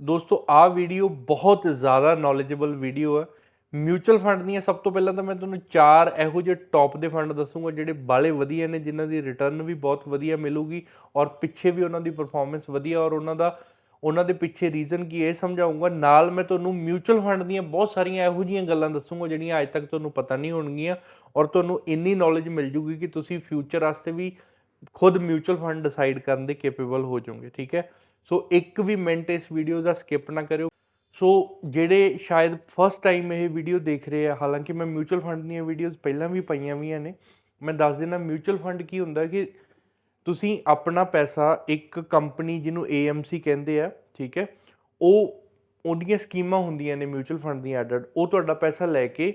ਦੋਸਤੋ, ਆਹ ਵੀਡੀਓ ਬਹੁਤ ਜ਼ਿਆਦਾ ਨੌਲੇਜੇਬਲ ਵੀਡੀਓ ਹੈ। ਮਿਊਚੁਅਲ ਫੰਡ ਦੀਆਂ ਸਭ ਤੋਂ ਪਹਿਲਾਂ ਤਾਂ ਮੈਂ ਤੁਹਾਨੂੰ ਚਾਰ ਇਹੋ ਜਿਹੇ ਟੌਪ ਦੇ ਫੰਡ ਦੱਸੂਗਾ, ਜਿਹੜੇ ਬਾਲੇ ਵਧੀਆ ਨੇ, ਜਿਨ੍ਹਾਂ ਦੀ ਰਿਟਰਨ ਵੀ ਬਹੁਤ ਵਧੀਆ ਮਿਲੂਗੀ ਔਰ ਪਿੱਛੇ ਵੀ ਉਹਨਾਂ ਦੀ ਪਰਫਾਰਮੈਂਸ ਵਧੀਆ ਔਰ ਉਹਨਾਂ ਦਾ, ਉਹਨਾਂ ਦੇ ਪਿੱਛੇ ਰੀਜ਼ਨ ਕੀ ਇਹ ਸਮਝਾਉਂਗਾ। ਨਾਲ ਮੈਂ ਤੁਹਾਨੂੰ ਮਿਊਚੁਅਲ ਫੰਡ ਦੀਆਂ ਬਹੁਤ ਸਾਰੀਆਂ ਇਹੋ ਜਿਹੀਆਂ ਗੱਲਾਂ ਦੱਸੂਗਾ, ਜਿਹੜੀਆਂ ਅੱਜ ਤੱਕ ਤੁਹਾਨੂੰ ਪਤਾ ਨਹੀਂ ਹੋਣਗੀਆਂ ਔਰ ਤੁਹਾਨੂੰ ਇੰਨੀ ਨੌਲੇਜ ਮਿਲ ਜੂਗੀ ਕਿ ਤੁਸੀਂ ਫਿਊਚਰ ਵਾਸਤੇ ਵੀ ਖੁਦ ਮਿਊਚੁਅਲ ਫੰਡ ਡਿਸਾਈਡ ਕਰਨ ਦੇ ਕੈਪੇਬਲ ਹੋ ਜਾਓਗੇ, ਠੀਕ ਹੈ? ਸੋ ਇੱਕ ਵੀ ਮਿੰਟ ਇਸ ਵੀਡੀਓ ਦਾ ਸਕਿਪ ਨਾ ਕਰਿਓ। ਸੋ ਜਿਹੜੇ ਸ਼ਾਇਦ ਫਸਟ ਟਾਈਮ ਇਹ ਵੀਡੀਓ ਦੇਖ ਰਹੇ ਆ, ਹਾਲਾਂਕਿ ਮੈਂ ਮਿਊਚੁਅਲ ਫੰਡ ਦੀਆਂ ਵੀਡੀਓਜ਼ ਪਹਿਲਾਂ ਵੀ ਪਾਈਆਂ ਵੀਆਂ ਨੇ, ਮੈਂ ਦੱਸ ਦਿੰਦਾ ਮਿਊਚੁਅਲ ਫੰਡ ਕੀ ਹੁੰਦਾ ਕਿ ਤੁਸੀਂ ਆਪਣਾ ਪੈਸਾ ਇੱਕ ਕੰਪਨੀ ਜਿਹਨੂੰ AMC ਕਹਿੰਦੇ ਆ, ਠੀਕ ਹੈ, ਉਹ ਉਹਦੀਆਂ ਸਕੀਮਾਂ ਹੁੰਦੀਆਂ ਨੇ ਮਿਊਚੁਅਲ ਫੰਡ ਦੀਆਂ ਐਡਡ ਉਹ ਤੁਹਾਡਾ ਪੈਸਾ ਲੈ ਕੇ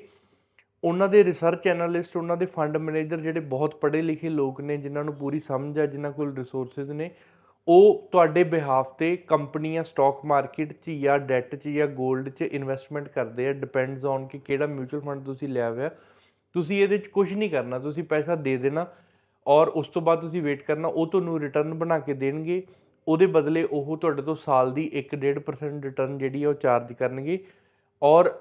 ਉਹਨਾਂ ਦੇ ਰਿਸਰਚ ਐਨਾਲਿਸਟ ਉਹਨਾਂ ਦੇ ਫੰਡ ਮੈਨੇਜਰ ਜਿਹੜੇ ਬਹੁਤ ਪੜ੍ਹੇ ਲਿਖੇ ਲੋਕ ਨੇ, ਜਿਨ੍ਹਾਂ ਨੂੰ ਪੂਰੀ ਸਮਝ ਆ, ਜਿਨ੍ਹਾਂ ਕੋਲ ਰਿਸੋਰਸਸ ਨੇ ਉਹ ਤੁਹਾਡੇ ਬਿਹਾਫ ਤੇ ਕੰਪਨੀਆਂ ਸਟਾਕ ਮਾਰਕੀਟ 'ਚ ਜਾਂ ਡੈਟ 'ਚ ਜਾਂ 골ਡ 'ਚ ਇਨਵੈਸਟਮੈਂਟ ਕਰਦੇ ਆ। ਡਿਪੈਂਡਸ ਔਨ ਕਿ ਕਿਹੜਾ ਮਿਊਚੁਅਲ ਫੰਡ ਤੁਸੀਂ ਲਿਆ ਹੋਇਆ। ਤੁਸੀਂ ਇਹਦੇ 'ਚ ਕੁਝ ਨਹੀਂ ਕਰਨਾ। ਤੁਸੀਂ ਪੈਸਾ ਦੇ ਦੇਣਾ ਔਰ ਉਸ ਤੋਂ ਬਾਅਦ ਤੁਸੀਂ ਵੇਟ ਕਰਨਾ। ਉਹ ਤੁਹਾਨੂੰ ਰਿਟਰਨ ਬਣਾ ਕੇ ਦੇਣਗੇ। ਉਹਦੇ ਬਦਲੇ ਉਹ ਤੁਹਾਡੇ ਤੋਂ ਸਾਲ ਦੀ 1.5% ਰਿਟਰਨ ਜਿਹੜੀ ਆ ਉਹ ਚਾਰਜ ਕਰਨਗੇ। ਔਰ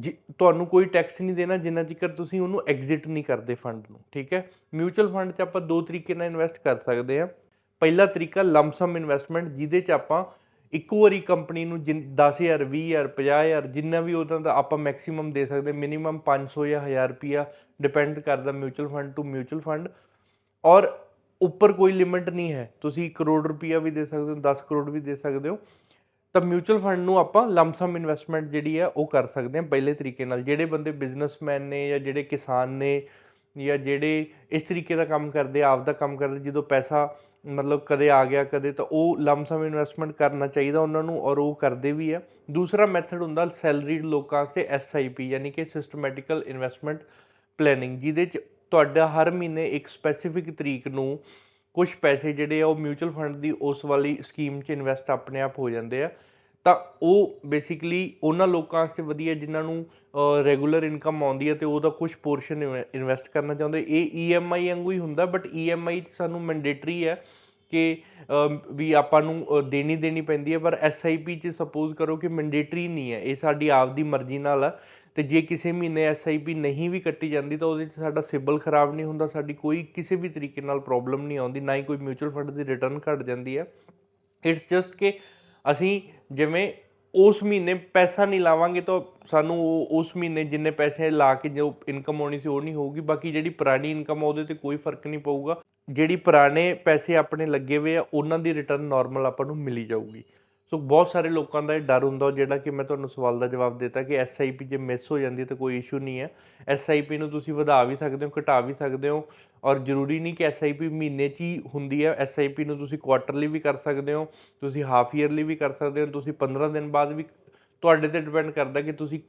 ਜੀ- ਤੁਹਾਨੂੰ ਕੋਈ ਟੈਕਸ ਨਹੀਂ ਦੇਣਾ, ਜਿੰਨਾ ਚਿਰ ਤੁਸੀਂ ਉਹਨੂੰ ਐਗਜ਼ਿਟ ਨਹੀਂ ਕਰਦੇ ਫੰਡ ਨੂੰ। ਠੀਕ ਹੈ? ਮਿਊਚੁਅਲ ਫੰਡ 'ਚ ਆਪਾਂ ਦੋ ਤਰੀਕੇ ਨਾਲ ਇਨਵੈਸਟ ਕਰ ਸਕਦੇ ਹਾਂ। ਪਹਿਲਾ ਤਰੀਕਾ ਲੰਮਸਮ ਇਨਵੈਸਟਮੈਂਟ ਜਿਹਦੇ 'ਚ ਆਪਾਂ ਇੱਕੋ ਵਾਰੀ ਕੰਪਨੀ ਨੂੰ ਜਿਨ- 10000 20000 50000 ਜਿੰਨਾ ਵੀ ਉਹਨਾਂ ਦਾ ਆਪਾਂ ਮੈਕਸਿਮਮ ਦੇ ਸਕਦੇ ਮਿਨੀਮਮ 500 ਜਾਂ 1000 ਰੁਪਿਆ ਡਿਪੈਂਡ ਕਰਦਾ mutual fund to mutual fund ਔਰ ਉੱਪਰ ਕੋਈ ਲਿਮਿਟ ਨਹੀਂ ਹੈ। ਤੁਸੀਂ ਕਰੋੜ ਰੁਪਿਆ ਵੀ ਦੇ ਸਕਦੇ ਹੋ 10 ਕਰੋੜ ਵੀ ਦੇ ਸਕਦੇ ਹੋ। ਤਾਂ ਮਿਊਚੁਅਲ ਫੰਡ ਨੂੰ ਆਪਾਂ ਲੰਮਸਮ ਇਨਵੈਸਟਮੈਂਟ ਜਿਹੜੀ ਹੈ, ਉਹ ਕਰ ਸਕਦੇ ਹਾਂ ਪਹਿਲੇ ਤਰੀਕੇ ਨਾਲ। ਜਿਹੜੇ ਬੰਦੇ ਬਿਜ਼ਨਸਮੈਨ ਨੇ ਜਾਂ ਜਿਹੜੇ ਕਿਸਾਨ ਨੇ ਜਾਂ ਜਿਹੜੇ ਇਸ ਤਰੀਕੇ ਦਾ ਕੰਮ ਕਰਦੇ, ਆਪ ਦਾ ਕੰਮ ਕਰਦੇ, ਜਦੋਂ ਪੈਸਾ ਮਤਲਬ ਕਦੇ ਆ ਗਿਆ, ਕਦੇ ਤਾਂ ਉਹ ਲੰਮ ਸਮ ਇਨਵੈਸਟਮੈਂਟ ਕਰਨਾ ਚਾਹੀਦਾ ਉਹਨਾਂ ਨੂੰ ਔਰ ਉਹ ਕਰਦੇ ਵੀ ਆ। ਦੂਸਰਾ ਮੈਥਡ ਹੁੰਦਾ ਸੈਲਰੀਡ ਲੋਕਾਂ ਵਾਸਤੇ ਐਸਆਈਪੀ ਯਾਨੀ ਕਿ ਸਿਸਟਮੈਟਿਕਲ ਇਨਵੈਸਟਮੈਂਟ ਪਲੈਨਿੰਗ ਜਿਹਦੇ ਚ ਤੁਹਾਡਾ ਹਰ ਮਹੀਨੇ ਇੱਕ ਸਪੈਸੀਫਿਕ ਤਰੀਕ ਨੂੰ ਕੁਝ ਪੈਸੇ ਜਿਹੜੇ ਆ ਉਹ ਮਿਊਚੁਅਲ ਫੰਡ ਦੀ ਉਸ ਵਾਲੀ ਸਕੀਮ 'ਚ ਇਨਵੈਸਟ ਆਪਣੇ ਆਪ ਹੋ ਜਾਂਦੇ ਆ। ਤਾਂ ਉਹ ਬੇਸਿਕਲੀ ਉਹਨਾਂ ਲੋਕਾਂ ਵਾਸਤੇ ਵਧੀਆ ਜਿਨ੍ਹਾਂ ਨੂੰ ਰੈਗੂਲਰ ਇਨਕਮ ਆਉਂਦੀ ਹੈ ਤੇ ਉਹਦਾ ਕੁਝ ਪੋਰਸ਼ਨ ਇਨਵੈਸਟ ਕਰਨਾ ਚਾਹੁੰਦੇ। ਇਹ ਈਐਮਆਈ ਵਾਂਗੂ ਹੀ ਹੁੰਦਾ ਬਟ ਈਐਮਆਈ 'ਚ ਸਾਨੂੰ ਮੈਂਡੇਟਰੀ ਹੈ ਕਿ ਵੀ ਆਪਾਂ ਨੂੰ ਦੇਣੀ ਦੇਣੀ ਪੈਂਦੀ ਹੈ, ਪਰ ਐਸਆਈਪੀ 'ਚ ਸਪੋਜ਼ ਕਰੋ ਕਿ ਮੈਂਡੇਟਰੀ ਨਹੀਂ ਹੈ, ਇਹ ਸਾਡੀ ਆਪਦੀ ਮਰਜ਼ੀ ਨਾਲ ਆ। ਤੇ ਜੇ ਕਿਸੇ ਮਹੀਨੇ ਐਸਆਈਪੀ ਨਹੀਂ ਵੀ ਕੱਟੀ ਜਾਂਦੀ, ਤਾਂ ਉਹਦੇ 'ਚ ਸਾਡਾ ਸਿਬਲ ਖਰਾਬ ਨਹੀਂ ਹੁੰਦਾ, ਸਾਡੀ ਕੋਈ ਕਿਸੇ ਵੀ ਤਰੀਕੇ ਨਾਲ ਪ੍ਰੋਬਲਮ ਨਹੀਂ ਆਉਂਦੀ, ਨਾ ਹੀ ਕੋਈ ਮਿਊਚੁਅਲ ਫੰਡ ਦੀ ਰਿਟਰਨ ਘਟ ਜਾਂਦੀ ਹੈ। ਇਟਸ ਜਸਟ ਕਿ ਅਸੀਂ ਜਿਵੇਂ ਉਸ ਮਹੀਨੇ ਪੈਸਾ ਨਹੀਂ ਲਾਵਾਂਗੇ, ਤਾਂ ਸਾਨੂੰ ਉਹ- ਉਸ ਮਹੀਨੇ ਜਿੰਨੇ ਪੈਸੇ ਲਾ ਕੇ ਜੋ ਇਨਕਮ ਆਉਣੀ ਸੀ, ਉਹ ਨਹੀਂ ਹੋਊਗੀ, ਬਾਕੀ ਜਿਹੜੀ ਪੁਰਾਣੀ ਇਨਕਮ ਆ, ਉਹਦੇ ਤੇ ਕੋਈ ਫ਼ਰਕ ਨਹੀਂ ਪਊਗਾ। ਜਿਹੜੀ ਪੁਰਾਣੇ ਪੈਸੇ ਆਪਣੇ ਲੱਗੇ ਹੋਏ ਆ, ਉਹਨਾਂ ਦੀ ਰਿਟਰਨ ਨਾਰਮਲ ਆਪਾਂ ਨੂੰ ਮਿਲੀ ਜਾਊਗੀ। ਸੋ ਬਹੁਤ ਸਾਰੇ ਲੋਕਾਂ ਦਾ ਇਹ ਡਰ ਹੁੰਦਾ ਜਿਹੜਾ ਕਿ ਮੈਂ ਤੁਹਾਨੂੰ ਸਵਾਲ ਦਾ ਜਵਾਬ ਦਿੱਤਾ ਕਿ ਐਸਆਈਪੀ ਜੇ ਮਿਸ ਹੋ ਜਾਂਦੀ ਤਾਂ ਕੋਈ ਇਸ਼ੂ ਨਹੀਂ ਹੈ। ਐਸਆਈਪੀ ਨੂੰ ਤੁਸੀਂ ਵਧਾ ਵੀ ਸਕਦੇ ਹੋ, ਘਟਾ ਵੀ ਸਕਦੇ ਹੋ ਔਰ ਜ਼ਰੂਰੀ ਨਹੀਂ ਕਿ ਐਸਆਈਪੀ ਮਹੀਨੇ 'ਚ ਹੀ ਹੁੰਦੀ ਹੈ। ਐਸਆਈਪੀ ਨੂੰ ਤੁਸੀਂ ਕੁਆਟਰਲੀ ਵੀ ਕਰ ਸਕਦੇ ਹੋ, ਤੁਸੀਂ ਹਾਫ ਈਅਰਲੀ ਵੀ ਕਰ ਸਕਦੇ ਹੋ, ਤੁਸੀਂ 15 ਦਿਨ ਬਾਅਦ ਵੀ ਤੁਹਾਡੇ ਤੇ ਡਿਪੈਂਡ ਕਰਦਾ ਕਿ ਤੁਸੀਂ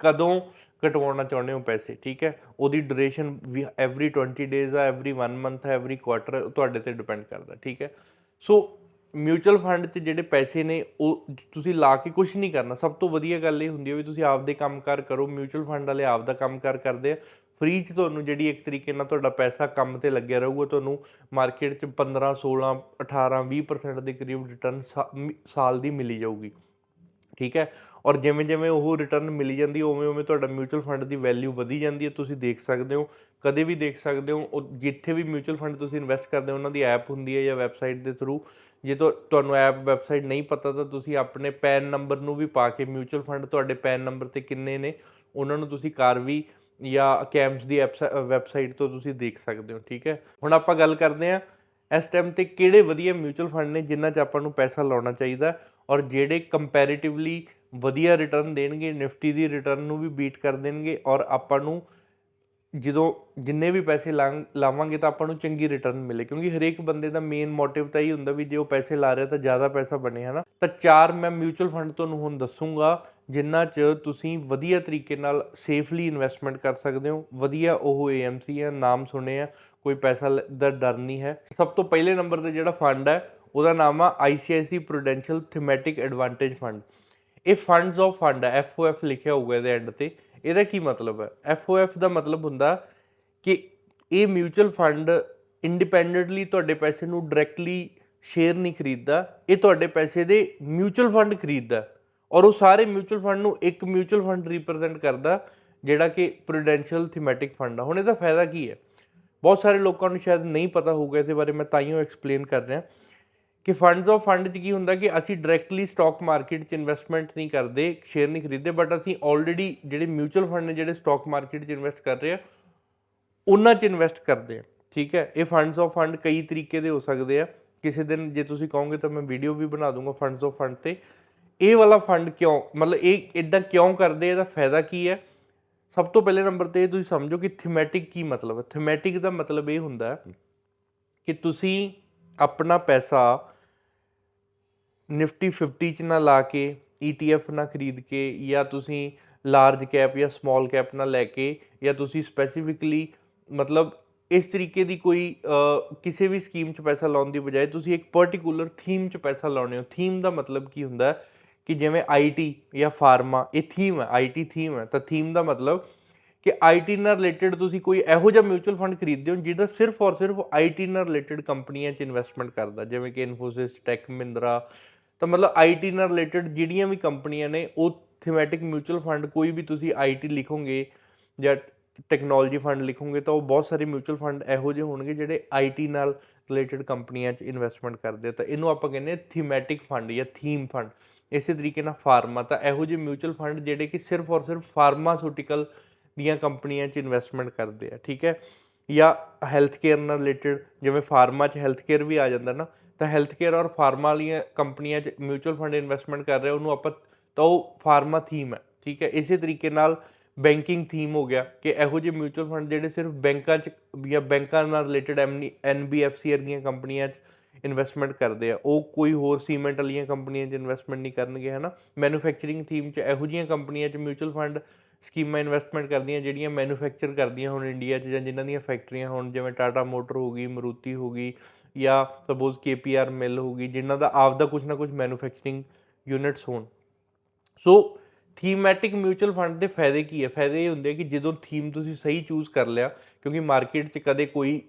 ਕਦੋਂ ਕਟਵਾਉਣਾ ਚਾਹੁੰਦੇ ਹੋ ਪੈਸੇ, ਠੀਕ ਹੈ? ਉਹਦੀ ਡਿਊਰੇਸ਼ਨ ਵੀ ਐਵਰੀ 20 ਡੇਜ਼ ਆ ਐਵਰੀ 1 ਮੰਥ ਆ ਐਵਰੀ ਕੁਆਟਰ ਤੁਹਾਡੇ ਤੇ ਡਿਪੈਂਡ ਕਰਦਾ, ਠੀਕ ਹੈ? ਸੋ ਮਿਊਚੁਅਲ ਫੰਡ 'ਚ ਜਿਹੜੇ ਪੈਸੇ ਨੇ, ਉਹ ਤੁਸੀਂ ਲਾ ਕੇ ਕੁਝ ਨਹੀਂ ਕਰਨਾ। ਸਭ ਤੋਂ ਵਧੀਆ ਗੱਲ ਇਹ ਹੁੰਦੀ ਹੈ ਵੀ ਤੁਸੀਂ ਆਪਦੇ ਕੰਮਕਾਰ ਕਰੋ ਮਿਊਚੁਅਲ ਫੰਡ ਵਾਲੇ ਆਪਦਾ ਕੰਮਕਾਰ ਕਰਦੇ ਆ। ਫ੍ਰੀ 'ਚ ਤੁਹਾਨੂੰ ਜਿਹੜੀ ਇੱਕ ਤਰੀਕੇ ਨਾਲ ਤੁਹਾਡਾ ਪੈਸਾ ਕੰਮ ਤੇ ਲੱਗਿਆ ਰਹੂਗਾ, ਤੁਹਾਨੂੰ ਮਾਰਕੀਟ 'ਚ 15 16 18 20% ਦੇ ਕਰੀਬ ਰਿਟਰਨ ਸਾਲ ਦੀ ਮਿਲੀ ਜਾਊਗੀ। ਠੀਕ ਹੈ? ਔਰ ਜਿਵੇਂ ਜਿਵੇਂ ਉਹ ਰਿਟਰਨ ਮਿਲੀ ਜਾਂਦੀ, ਉਵੇਂ ਉਵੇਂ ਤੁਹਾਡਾ ਮਿਊਚੁਅਲ ਫੰਡ ਦੀ ਵੈਲਿਊ ਵਧੀ ਜਾਂਦੀ ਹੈ, ਤੁਸੀਂ ਦੇਖ ਸਕਦੇ ਹੋ। ਕਦੇ ਵੀ ਦੇਖ ਸਕਦੇ ਹੋ, ਉਹ ਜਿੱਥੇ ਵੀ ਮਿਊਚੁਅਲ ਫੰਡ ਤੁਸੀਂ ਇਨਵੈਸਟ ਕਰਦੇ ਹੋ, ਉਹਨਾਂ ਦੀ ਐਪ ਹੁੰਦੀ ਹੈ ਜਾਂ ਵੈਬਸਾਈਟ ਦੇ ਥਰੂ ਜੇ ਤੁਹਾਨੂੰ ਐਪ ਵੈਬਸਾਈਟ ਨਹੀਂ ਪਤਾ, ਤਾਂ ਤੁਸੀਂ ਆਪਣੇ ਪੈਨ ਨੰਬਰ ਨੂੰ ਵੀ ਪਾ ਕੇ ਮਿਊਚੁਅਲ ਫੰਡ ਤੁਹਾਡੇ ਪੈਨ ਨੰਬਰ ਤੇ ਕਿੰਨੇ ਨੇ, ਉਹਨਾਂ ਨੂੰ ਤੁਸੀਂ ਕਾਰਵੀ ਜਾਂ ਕੈਂਪਸ ਦੀ ਵੈਬਸਾਈਟ ਤੋਂ ਤੁਸੀਂ ਦੇਖ ਸਕਦੇ ਹੋ, ਠੀਕ ਹੈ? ਹੁਣ ਆਪਾਂ ਗੱਲ ਕਰਦੇ ਹਾਂ ਇਸ ਟਾਈਮ ਤੇ ਕਿਹੜੇ ਵਧੀਆ ਮਿਊਚੁਅਲ ਫੰਡ ਨੇ ਜਿਨ੍ਹਾਂ 'ਚ ਆਪਾਂ ਨੂੰ ਪੈਸਾ ਲਾਉਣਾ ਚਾਹੀਦਾ ਔਰ ਜਿਹੜੇ ਕੰਪੈਰੀਟਿਵਲੀ ਵਧੀਆ ਰਿਟਰਨ ਦੇਣਗੇ, ਨਿਫਟੀ ਦੀ ਰਿਟਰਨ ਨੂੰ ਵੀ ਬੀਟ ਕਰ ਦੇਣਗੇ ਔਰ ਆਪਾਂ ਨੂੰ ਜਦੋਂ ਜਿੰਨੇ ਵੀ ਪੈਸੇ ਲਾਂ- ਲਾਵਾਂਗੇ ਤਾਂ ਆਪਾਂ ਨੂੰ ਚੰਗੀ ਰਿਟਰਨ ਮਿਲੇ। ਕਿਉਂਕਿ ਹਰੇਕ ਬੰਦੇ ਦਾ ਮੇਨ ਮੋਟਿਵ ਤਾਂ ਇਹ ਹੁੰਦਾ ਵੀ ਜੇ ਉਹ ਪੈਸੇ ਲਾ ਰਿਹਾ ਤਾਂ ਜ਼ਿਆਦਾ ਪੈਸਾ ਬਣੇ, ਹਨਾ? ਤਾਂ ਚਾਰ ਮੈਂ ਮਿਊਚੁਅਲ ਫੰਡ ਤੁਹਾਨੂੰ ਹੁਣ ਦੱਸੂਗਾ, ਜਿਨ੍ਹਾਂ 'ਚ ਤੁਸੀਂ ਵਧੀਆ ਤਰੀਕੇ ਨਾਲ ਸੇਫਲੀ ਇਨਵੈਸਟਮੈਂਟ ਕਰ ਸਕਦੇ ਹੋ। ਵਧੀਆ ਉਹ AMC ਆ ਨਾਮ ਸੁਣੇ ਆ ਕੋਈ ਪੈਸਾ ਲ- ਦਾ ਡਰ ਨਹੀਂ ਹੈ। ਸਭ ਤੋਂ ਪਹਿਲੇ ਨੰਬਰ ਤੇ ਜਿਹੜਾ ਫੰਡ ਹੈ, ਉਹਦਾ ਨਾਮ ਆ ICICI Prudential Thematic Advantage Fund ਇਹ ਫੰਡਸ ਆਫ ਫੰਡ ਹੈ FOF ਲਿਖਿਆ ਹੋਊਗਾ ਇਹਦੇ ਐਂਡ ਤੇ। ਇਹਦਾ ਕੀ ਮਤਲਬ ਹੈ? FOF ਦਾ ਮਤਲਬ ਹੁੰਦਾ ਕਿ ਇਹ ਮਿਊਚੁਅਲ ਫੰਡ ਇੰਡੀਪੈਂਡੈਂਟਲੀ ਤੁਹਾਡੇ ਪੈਸੇ ਨੂੰ ਡਾਇਰੈਕਟਲੀ ਸ਼ੇਅਰ ਨਹੀਂ ਖਰੀਦਦਾ, ਇਹ ਤੁਹਾਡੇ ਪੈਸੇ ਦੇ ਮਿਊਚੁਅਲ ਫੰਡ ਖਰੀਦਦਾ। ਔਰ ਉਹ ਸਾਰੇ ਮਿਊਚੁਅਲ ਫੰਡ ਨੂੰ ਇੱਕ ਮਿਊਚੁਅਲ ਫੰਡ ਰਿਪਰੈਜ਼ੈਂਟ ਕਰਦਾ, ਜਿਹੜਾ ਕਿ ਪ੍ਰੋਡੈਂਸ਼ੀਅਲ ਥੀਮੈਟਿਕ ਫੰਡ ਆ। ਹੁਣ ਇਹਦਾ ਫਾਇਦਾ ਕੀ ਹੈ? ਬਹੁਤ ਸਾਰੇ ਲੋਕਾਂ ਨੂੰ ਸ਼ਾਇਦ ਨਹੀਂ ਪਤਾ ਹੋਊਗਾ ਇਹਦੇ ਬਾਰੇ ਮੈਂ ਤਾਈਓ ਐਕਸਪਲੇਨ ਕਰ ਰਿਹਾ ਕਿ ਫੰਡਸ ਆਫ ਫੰਡ 'ਚ ਕੀ ਹੁੰਦਾ ਕਿ ਅਸੀਂ ਡਾਇਰੈਕਟਲੀ ਸਟਾਕ ਮਾਰਕੀਟ 'ਚ ਇਨਵੈਸਟਮੈਂਟ ਨਹੀਂ ਕਰਦੇ ਸ਼ੇਅਰ ਨਹੀਂ ਖਰੀਦਦੇ ਬਟ ਅਸੀਂ ਆਲਰੇਡੀ ਜਿਹੜੇ ਮਿਊਚੁਅਲ ਫੰਡ ਨੇ ਜਿਹੜੇ ਸਟਾਕ ਮਾਰਕੀਟ 'ਚ ਇਨਵੈਸਟ ਕਰ ਰਹੇ ਆ, ਉਹਨਾਂ 'ਚ ਇਨਵੈਸਟ ਕਰਦੇ ਆ, ਠੀਕ ਹੈ? ਇਹ ਫੰਡਸ ਆਫ ਫੰਡ ਕਈ ਤਰੀਕੇ ਦੇ ਹੋ ਸਕਦੇ ਆ। ਕਿਸੇ ਦਿਨ ਜੇ ਤੁਸੀਂ ਕਹੋਗੇ ਤਾਂ ਮੈਂ ਵੀਡੀਓ ਵੀ ਬਣਾ ਦੂੰਗਾ ਫੰਡਸ ਆਫ ਫੰਡ ਤੇ। ਇਹ ਵਾਲਾ ਫੰਡ ਕਿਉਂ, ਮਤਲਬ ਇਹ ਇਦਾਂ ਕਿਉਂ ਕਰਦੇ ਇਹਦਾ ਫਾਇਦਾ ਕੀ ਹੈ? ਸਭ ਤੋਂ ਪਹਿਲੇ ਨੰਬਰ ਤੇ ਇਹ ਤੁਸੀਂ ਸਮਝੋ ਕਿ ਥੀਮੈਟਿਕ ਕੀ ਮਤਲਬ ਹੈ। ਥੀਮੈਟਿਕ ਦਾ ਮਤਲਬ ਇਹ ਹੁੰਦਾ ਹੈ ਕਿ ਤੁਸੀਂ ਆਪਣਾ ਪੈਸਾ ਨਿਫਟੀ 50 ਚ ਨਾ ਲਾ ਕੇ ETF ਨਾ ਖਰੀਦ ਕੇ ਜਾਂ ਤੁਸੀਂ ਲਾਰਜ ਕੈਪ ਜਾਂ ਸਮਾਲ ਕੈਪ ਨਾ ਲੈ ਕੇ ਜਾਂ ਤੁਸੀਂ ਸਪੈਸੀਫਿਕਲੀ ਮਤਲਬ ਇਸ ਤਰੀਕੇ ਦੀ ਕੋਈ ਕਿਸੇ ਵੀ ਸਕੀਮ 'ਚ ਪੈਸਾ ਲਾਉਣ ਦੀ ਬਜਾਏ ਤੁਸੀਂ ਇੱਕ ਪਾਰਟਿਕੂਲਰ ਥੀਮ 'ਚ ਪੈਸਾ ਲਾਉਣੇ ਹੋ। ਥੀਮ ਦਾ ਮਤਲਬ ਕੀ ਹੁੰਦਾ ਹੈ ਕਿ ਜਿਵੇਂ ਆਈਟੀ ਜਾਂ ਫਾਰਮਾ ਇਹ ਥੀਮ ਹੈ ਆਈਟੀ ਥੀਮ ਹੈ। ਤਾਂ ਥੀਮ ਦਾ ਮਤਲਬ ਕਿ ਆਈਟੀ ਨਾਲ ਰਿਲੇਟਡ ਤੁਸੀਂ ਕੋਈ ਇਹੋ ਜਿਹਾ ਮਿਊਚੁਅਲ ਫੰਡ ਖਰੀਦਦੇ ਹੋ ਜਿਹਦਾ ਸਿਰਫ ਔਰ ਸਿਰਫ ਆਈਟੀ ਨਾਲ ਰਿਲੇਟਡ ਕੰਪਨੀਆਂ 'ਚ ਇਨਵੈਸਟਮੈਂਟ ਕਰਦਾ, ਜਿਵੇਂ ਕਿ ਇਨਫੋਸਿਸ ਟੈਕ ਮਹਿੰਦਰਾ ਤਾਂ ਮਤਲਬ ਆਈਟੀ ਨਾਲ ਰਿਲੇਟਡ ਜਿਹੜੀਆਂ ਵੀ ਕੰਪਨੀਆਂ ਨੇ, ਉਹ ਥੀਮੈਟਿਕ ਮਿਊਚੁਅਲ ਫੰਡ ਕੋਈ ਵੀ ਤੁਸੀਂ ਆਈਟੀ ਲਿਖੋਗੇ ਜਾਂ ਟੈਕਨੋਲੋਜੀ ਫੰਡ ਲਿਖੋਗੇ, ਤਾਂ ਉਹ ਬਹੁਤ ਸਾਰੇ ਮਿਊਚੁਅਲ ਫੰਡ ਇਹੋ ਜਿਹੇ ਹੋਣਗੇ ਜਿਹੜੇ ਆਈਟੀ ਨਾਲ ਰਿਲੇਟਡ ਕੰਪਨੀਆਂ 'ਚ ਇਨਵੈਸਟਮੈਂਟ ਕਰਦੇ ਆ। ਤਾਂ ਇਹਨੂੰ ਆਪਾਂ ਕਹਿੰਦੇ ਆ ਥੀਮੈਟਿਕ ਫੰਡ ਜਾਂ ਥੀਮ ਫੰਡ ਇਸੇ ਤਰੀਕੇ ਨਾਲ ਫਾਰਮਾ ਤਾਂ ਇਹੋ ਜਿਹੇ ਮਿਊਚੁਅਲ ਫੰਡ ਜਿਹੜੇ ਕਿ ਸਿਰਫ ਔਰ ਸਿਰਫ ਫਾਰਮਾਸਿਊਟੀਕਲ ਦੀਆਂ ਕੰਪਨੀਆਂ 'ਚ ਇਨਵੈਸਟਮੈਂਟ ਕਰਦੇ ਆ, ਠੀਕ ਹੈ? ਜਾਂ ਹੈਲਥ ਕੇਅਰ ਨਾਲ ਰਿਲੇਟਡ ਜਿਵੇਂ ਫਾਰਮਾ 'ਚ ਹੈਲਥ ਕੇਅਰ ਵੀ ਆ ਜਾਂਦਾ ਨਾ, ਤਾਂ ਹੈਲਥ ਕੇਅਰ ਔਰ ਫਾਰਮਾ ਵਾਲੀਆਂ ਕੰਪਨੀਆਂ 'ਚ ਮਿਊਚੁਅਲ ਫੰਡ ਇਨਵੈਸਟਮੈਂਟ ਕਰ ਰਿਹਾ ਉਹਨੂੰ ਆਪਾਂ ਤਾਂ ਉਹ ਫਾਰਮਾ ਥੀਮ ਹੈ, ਠੀਕ ਹੈ? ਇਸੇ ਤਰੀਕੇ ਨਾਲ ਬੈਂਕਿੰਗ ਥੀਮ ਹੋ ਗਿਆ ਕਿ ਇਹੋ ਜਿਹੇ ਮਿਊਚੁਅਲ ਫੰਡ ਜਿਹੜੇ ਸਿਰਫ ਬੈਂਕਾਂ 'ਚ ਜਾਂ ਬੈਂਕਾਂ ਨਾਲ ਰਿਲੇਟਡ ਐਨਬੀਐਫਸੀ ਵਰਗੀਆਂ ਕੰਪਨੀਆਂ 'ਚ ਇਨਵੈਸਟਮੈਂਟ ਕਰਦੇ ਆ। ਉਹ ਕੋਈ ਹੋਰ ਸੀਮੈਂਟ ਵਾਲੀਆਂ ਕੰਪਨੀਆਂ 'ਚ ਇਨਵੈਸਟਮੈਂਟ ਨਹੀਂ ਕਰਨਗੇ, ਹਨਾ? ਮੈਨੂਫੈਕਚਰਿੰਗ ਥੀਮ 'ਚ ਇਹੋ ਜਿਹੀਆਂ ਕੰਪਨੀਆਂ 'ਚ ਮਿਊਚੁਅਲ ਫੰਡ ਸਕੀਮਾਂ ਇਨਵੈਸਟਮੈਂਟ ਕਰਦੀਆਂ ਜਿਹੜੀਆਂ ਮੈਨੂਫੈਕਚਰ ਕਰਦੀਆਂ ਹੁਣ ਇੰਡੀਆ 'ਚ ਜਾਂ ਜਿਨ੍ਹਾਂ ਦੀਆਂ ਫੈਕਟਰੀਆਂ ਹੁਣ, ਜਿਵੇਂ ਟਾਟਾ ਮੋਟਰ ਹੋ ਗਈ ਮਰੂਤੀ ਹੋ ਗਈ ਜਾਂ ਸਪੋਜ਼ ਕੇਪੀਆਰ ਮਿਲ ਹੋ ਗਈ, ਜਿਨ੍ਹਾਂ ਦਾ ਆਪਦਾ ਕੁਝ ਨਾ ਕੁਝ ਮੈਨੂਫੈਕਚਰਿੰਗ ਯੂਨਿਟਸ ਹੋਣ। ਸੋ ਥੀਮੈਟਿਕ ਮਿਊਚੁਅਲ ਫੰਡ ਦੇ ਫਾਇਦੇ ਕੀ ਹੈ ਫਾਇਦੇ ਇਹ ਹੁੰਦੇ ਕਿ ਜਦੋਂ ਥੀਮ ਤੁਸੀਂ ਸਹੀ ਚੂਜ਼ ਕਰ ਲਿਆ, ਕਿਉਂਕਿ ਮਾਰਕੀਟ 'ਚ ਕਦੇ ਕੋਈ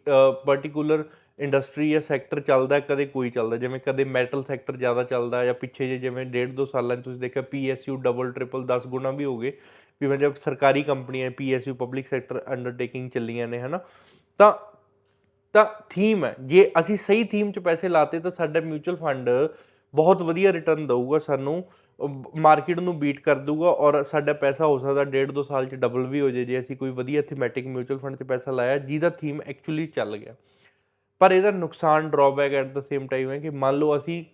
ਪਾਰਟਿਕੂਲਰ ਇੰਡਸਟਰੀ ਜਾਂ ਸੈਕਟਰ ਚੱਲਦਾ ਕਦੇ ਕੋਈ ਚੱਲਦਾ ਜਿਵੇਂ ਕਦੇ ਮੈਟਲ ਸੈਕਟਰ ਜ਼ਿਆਦਾ ਚੱਲਦਾ ਜਾਂ ਪਿੱਛੇ ਜੇ ਜਿਵੇਂ ਡੇਢ ਦੋ ਸਾਲਾਂ 'ਚ ਤੁਸੀਂ ਦੇਖਿਆ ਪੀਐਸਯੂ ਡਬਲ ਟ੍ਰਿਪਲ 10 ਗੁਣਾ ਵੀ ਹੋ ਗਏ। ਵੀ ਮਤਲਬ ਜਦ ਸਰਕਾਰੀ ਕੰਪਨੀਆਂ ਪੀਐਸਯੂ ਪਬਲਿਕ ਸੈਕਟਰ ਅੰਡਰਟੇਕਿੰਗ ਚੱਲੀਆਂ ਨੇ, ਹਨਾ। ਤਾਂ ਤਾਂ ਥੀਮ ਹੈ। ਜੇ ਅਸੀਂ ਸਹੀ ਥੀਮ 'ਚ ਪੈਸੇ ਲਾਤੇ ਤਾਂ ਸਾਡਾ ਮਿਊਚੁਅਲ ਫੰਡ ਬਹੁਤ ਵਧੀਆ ਰਿਟਰਨ ਦਊਗਾ ਸਾਨੂੰ ਮਾਰਕੀਟ ਨੂੰ ਬੀਟ ਕਰ ਦਊਗਾ ਔਰ ਸਾਡਾ ਪੈਸਾ ਹੋ ਸਕਦਾ ਡੇਢ ਦੋ ਸਾਲ 'ਚ ਡਬਲ ਵੀ ਹੋ ਜੇ ਜੇ ਅਸੀਂ ਕੋਈ ਵਧੀਆ ਥੀਮੈਟਿਕ ਮਿਊਚੁਅਲ ਫੰਡ 'ਚ ਪੈਸਾ ਲਾਇਆ, ਜਿਹਦਾ ਥੀਮ ਐਕਚੁਅਲੀ ਚੱਲ ਗਿਆ। ਪਰ ਇਹਦਾ ਨੁਕਸਾਨ drawback at the same time ਹੈ ਕਿ ਮੰਨ ਲਓ ਅਸੀਂ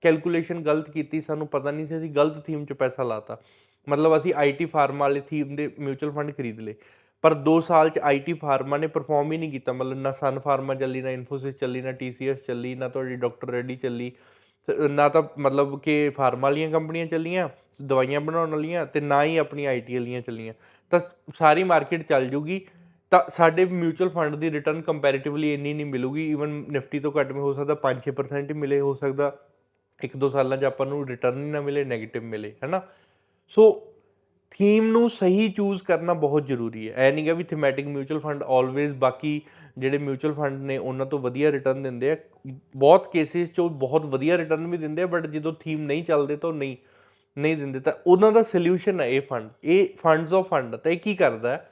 ਕੈਲਕੂਲੇਸ਼ਨ ਗਲਤ ਕੀਤੀ, ਸਾਨੂੰ ਪਤਾ ਨਹੀਂ ਸੀ ਅਸੀਂ ਗਲਤ ਥੀਮ 'ਚ ਪੈਸਾ ਲਾਤਾ। ਮਤਲਬ ਅਸੀਂ ਆਈਟੀ ਫਾਰਮਾ ਵਾਲੀ ਥੀਮ ਦੇ ਮਿਊਚੁਅਲ ਫੰਡ ਖਰੀਦ ਲਏ। ਪਰ 2 ਸਾਲ 'ਚ ਆਈਟੀ ਫਾਰਮਾ ਨੇ ਪਰਫਾਰਮ ਹੀ ਨਹੀਂ ਕੀਤਾ। ਮਤਲਬ ਨਾ ਸਨ ਫਾਰਮਾ ਚੱਲੀ, ਨਾ ਇਨਫੋਸਿਸ ਚੱਲੀ, ਨਾ ਟੀਸੀਐਸ ਚੱਲੀ, ਨਾ ਤੁਹਾਡੀ ਡਾਕਟਰ ਰੈਡੀ ਚੱਲੀ। ਸ- ਨਾ ਤਾਂ ਮਤਲਬ ਕਿ ਫਾਰਮਾ ਵਾਲੀਆਂ ਕੰਪਨੀਆਂ ਚੱਲੀਆਂ, ਦਵਾਈਆਂ ਬਣਾਉਣ ਵਾਲੀਆਂ ਤੇ ਨਾ ਹੀ ਆਪਣੀ ਆਈਟੀ ਵਾਲੀਆਂ ਚੱਲੀਆਂ। ਤਾਂ ਸਾਰੀ ਮਾਰਕੀਟ ਚੱਲ ਜੂਗੀ। ਤਾਂ ਸਾਡੇ ਮਿਊਚੁਅਲ ਫੰਡ ਦੀ ਰਿਟਰਨ ਕੰਪੈਰੀਟਿਵਲੀ ਇੰਨੀ ਨਹੀਂ ਮਿਲੂਗੀ ਈਵਨ ਨਿਫਟੀ ਤੋਂ ਘੱਟ ਵੀ ਹੋ ਸਕਦਾ 5-6% ਹੀ ਮਿਲੇ, ਹੋ ਸਕਦਾ ਇੱਕ ਦੋ ਸਾਲਾਂ 'ਚ ਆਪਾਂ ਨੂੰ ਰਿਟਰਨ ਹੀ ਨਾ ਮਿਲੇ 네ਗੇਟਿਵ ਮਿਲੇ, ਹੈਨਾ? ਸੋ ਥੀਮ ਨੂੰ ਸਹੀ ਚੂਜ਼ ਕਰਨਾ ਬਹੁਤ ਜ਼ਰੂਰੀ ਹੈ। ਐ ਨਹੀਂ ਗਾ ਵੀ ਥੀਮੈਟਿਕ ਮਿਊਚੁਅਲ ਫੰਡ ਆਲਵੇਜ਼ ਬਾਕੀ ਜਿਹੜੇ ਮਿਊਚੁਅਲ ਫੰਡ ਨੇ, ਉਹਨਾਂ ਤੋਂ ਵਧੀਆ ਰਿਟਰਨ ਦਿੰਦੇ ਆ। ਬਹੁਤ ਕੇਸਿਸ 'ਚ ਬਹੁਤ ਵਧੀਆ ਰਿਟਰਨ ਵੀ ਦਿੰਦੇ ਆ ਬਟ ਜਦੋਂ ਥੀਮ ਨਹੀਂ ਚੱਲਦੇ ਤਾਂ ਉਹ ਨਹੀਂ ਨਹੀਂ ਦਿੰਦੇ। ਤਾਂ ਉਹਨਾਂ ਦਾ ਸੋਲੂਸ਼ਨ ਹੈ ਇਹ ਫੰਡ ਇਹ ਫੰਡਸ ਆਫ ਫੰਡ ਤਾਂ ਇਹ ਕੀ ਕਰਦਾ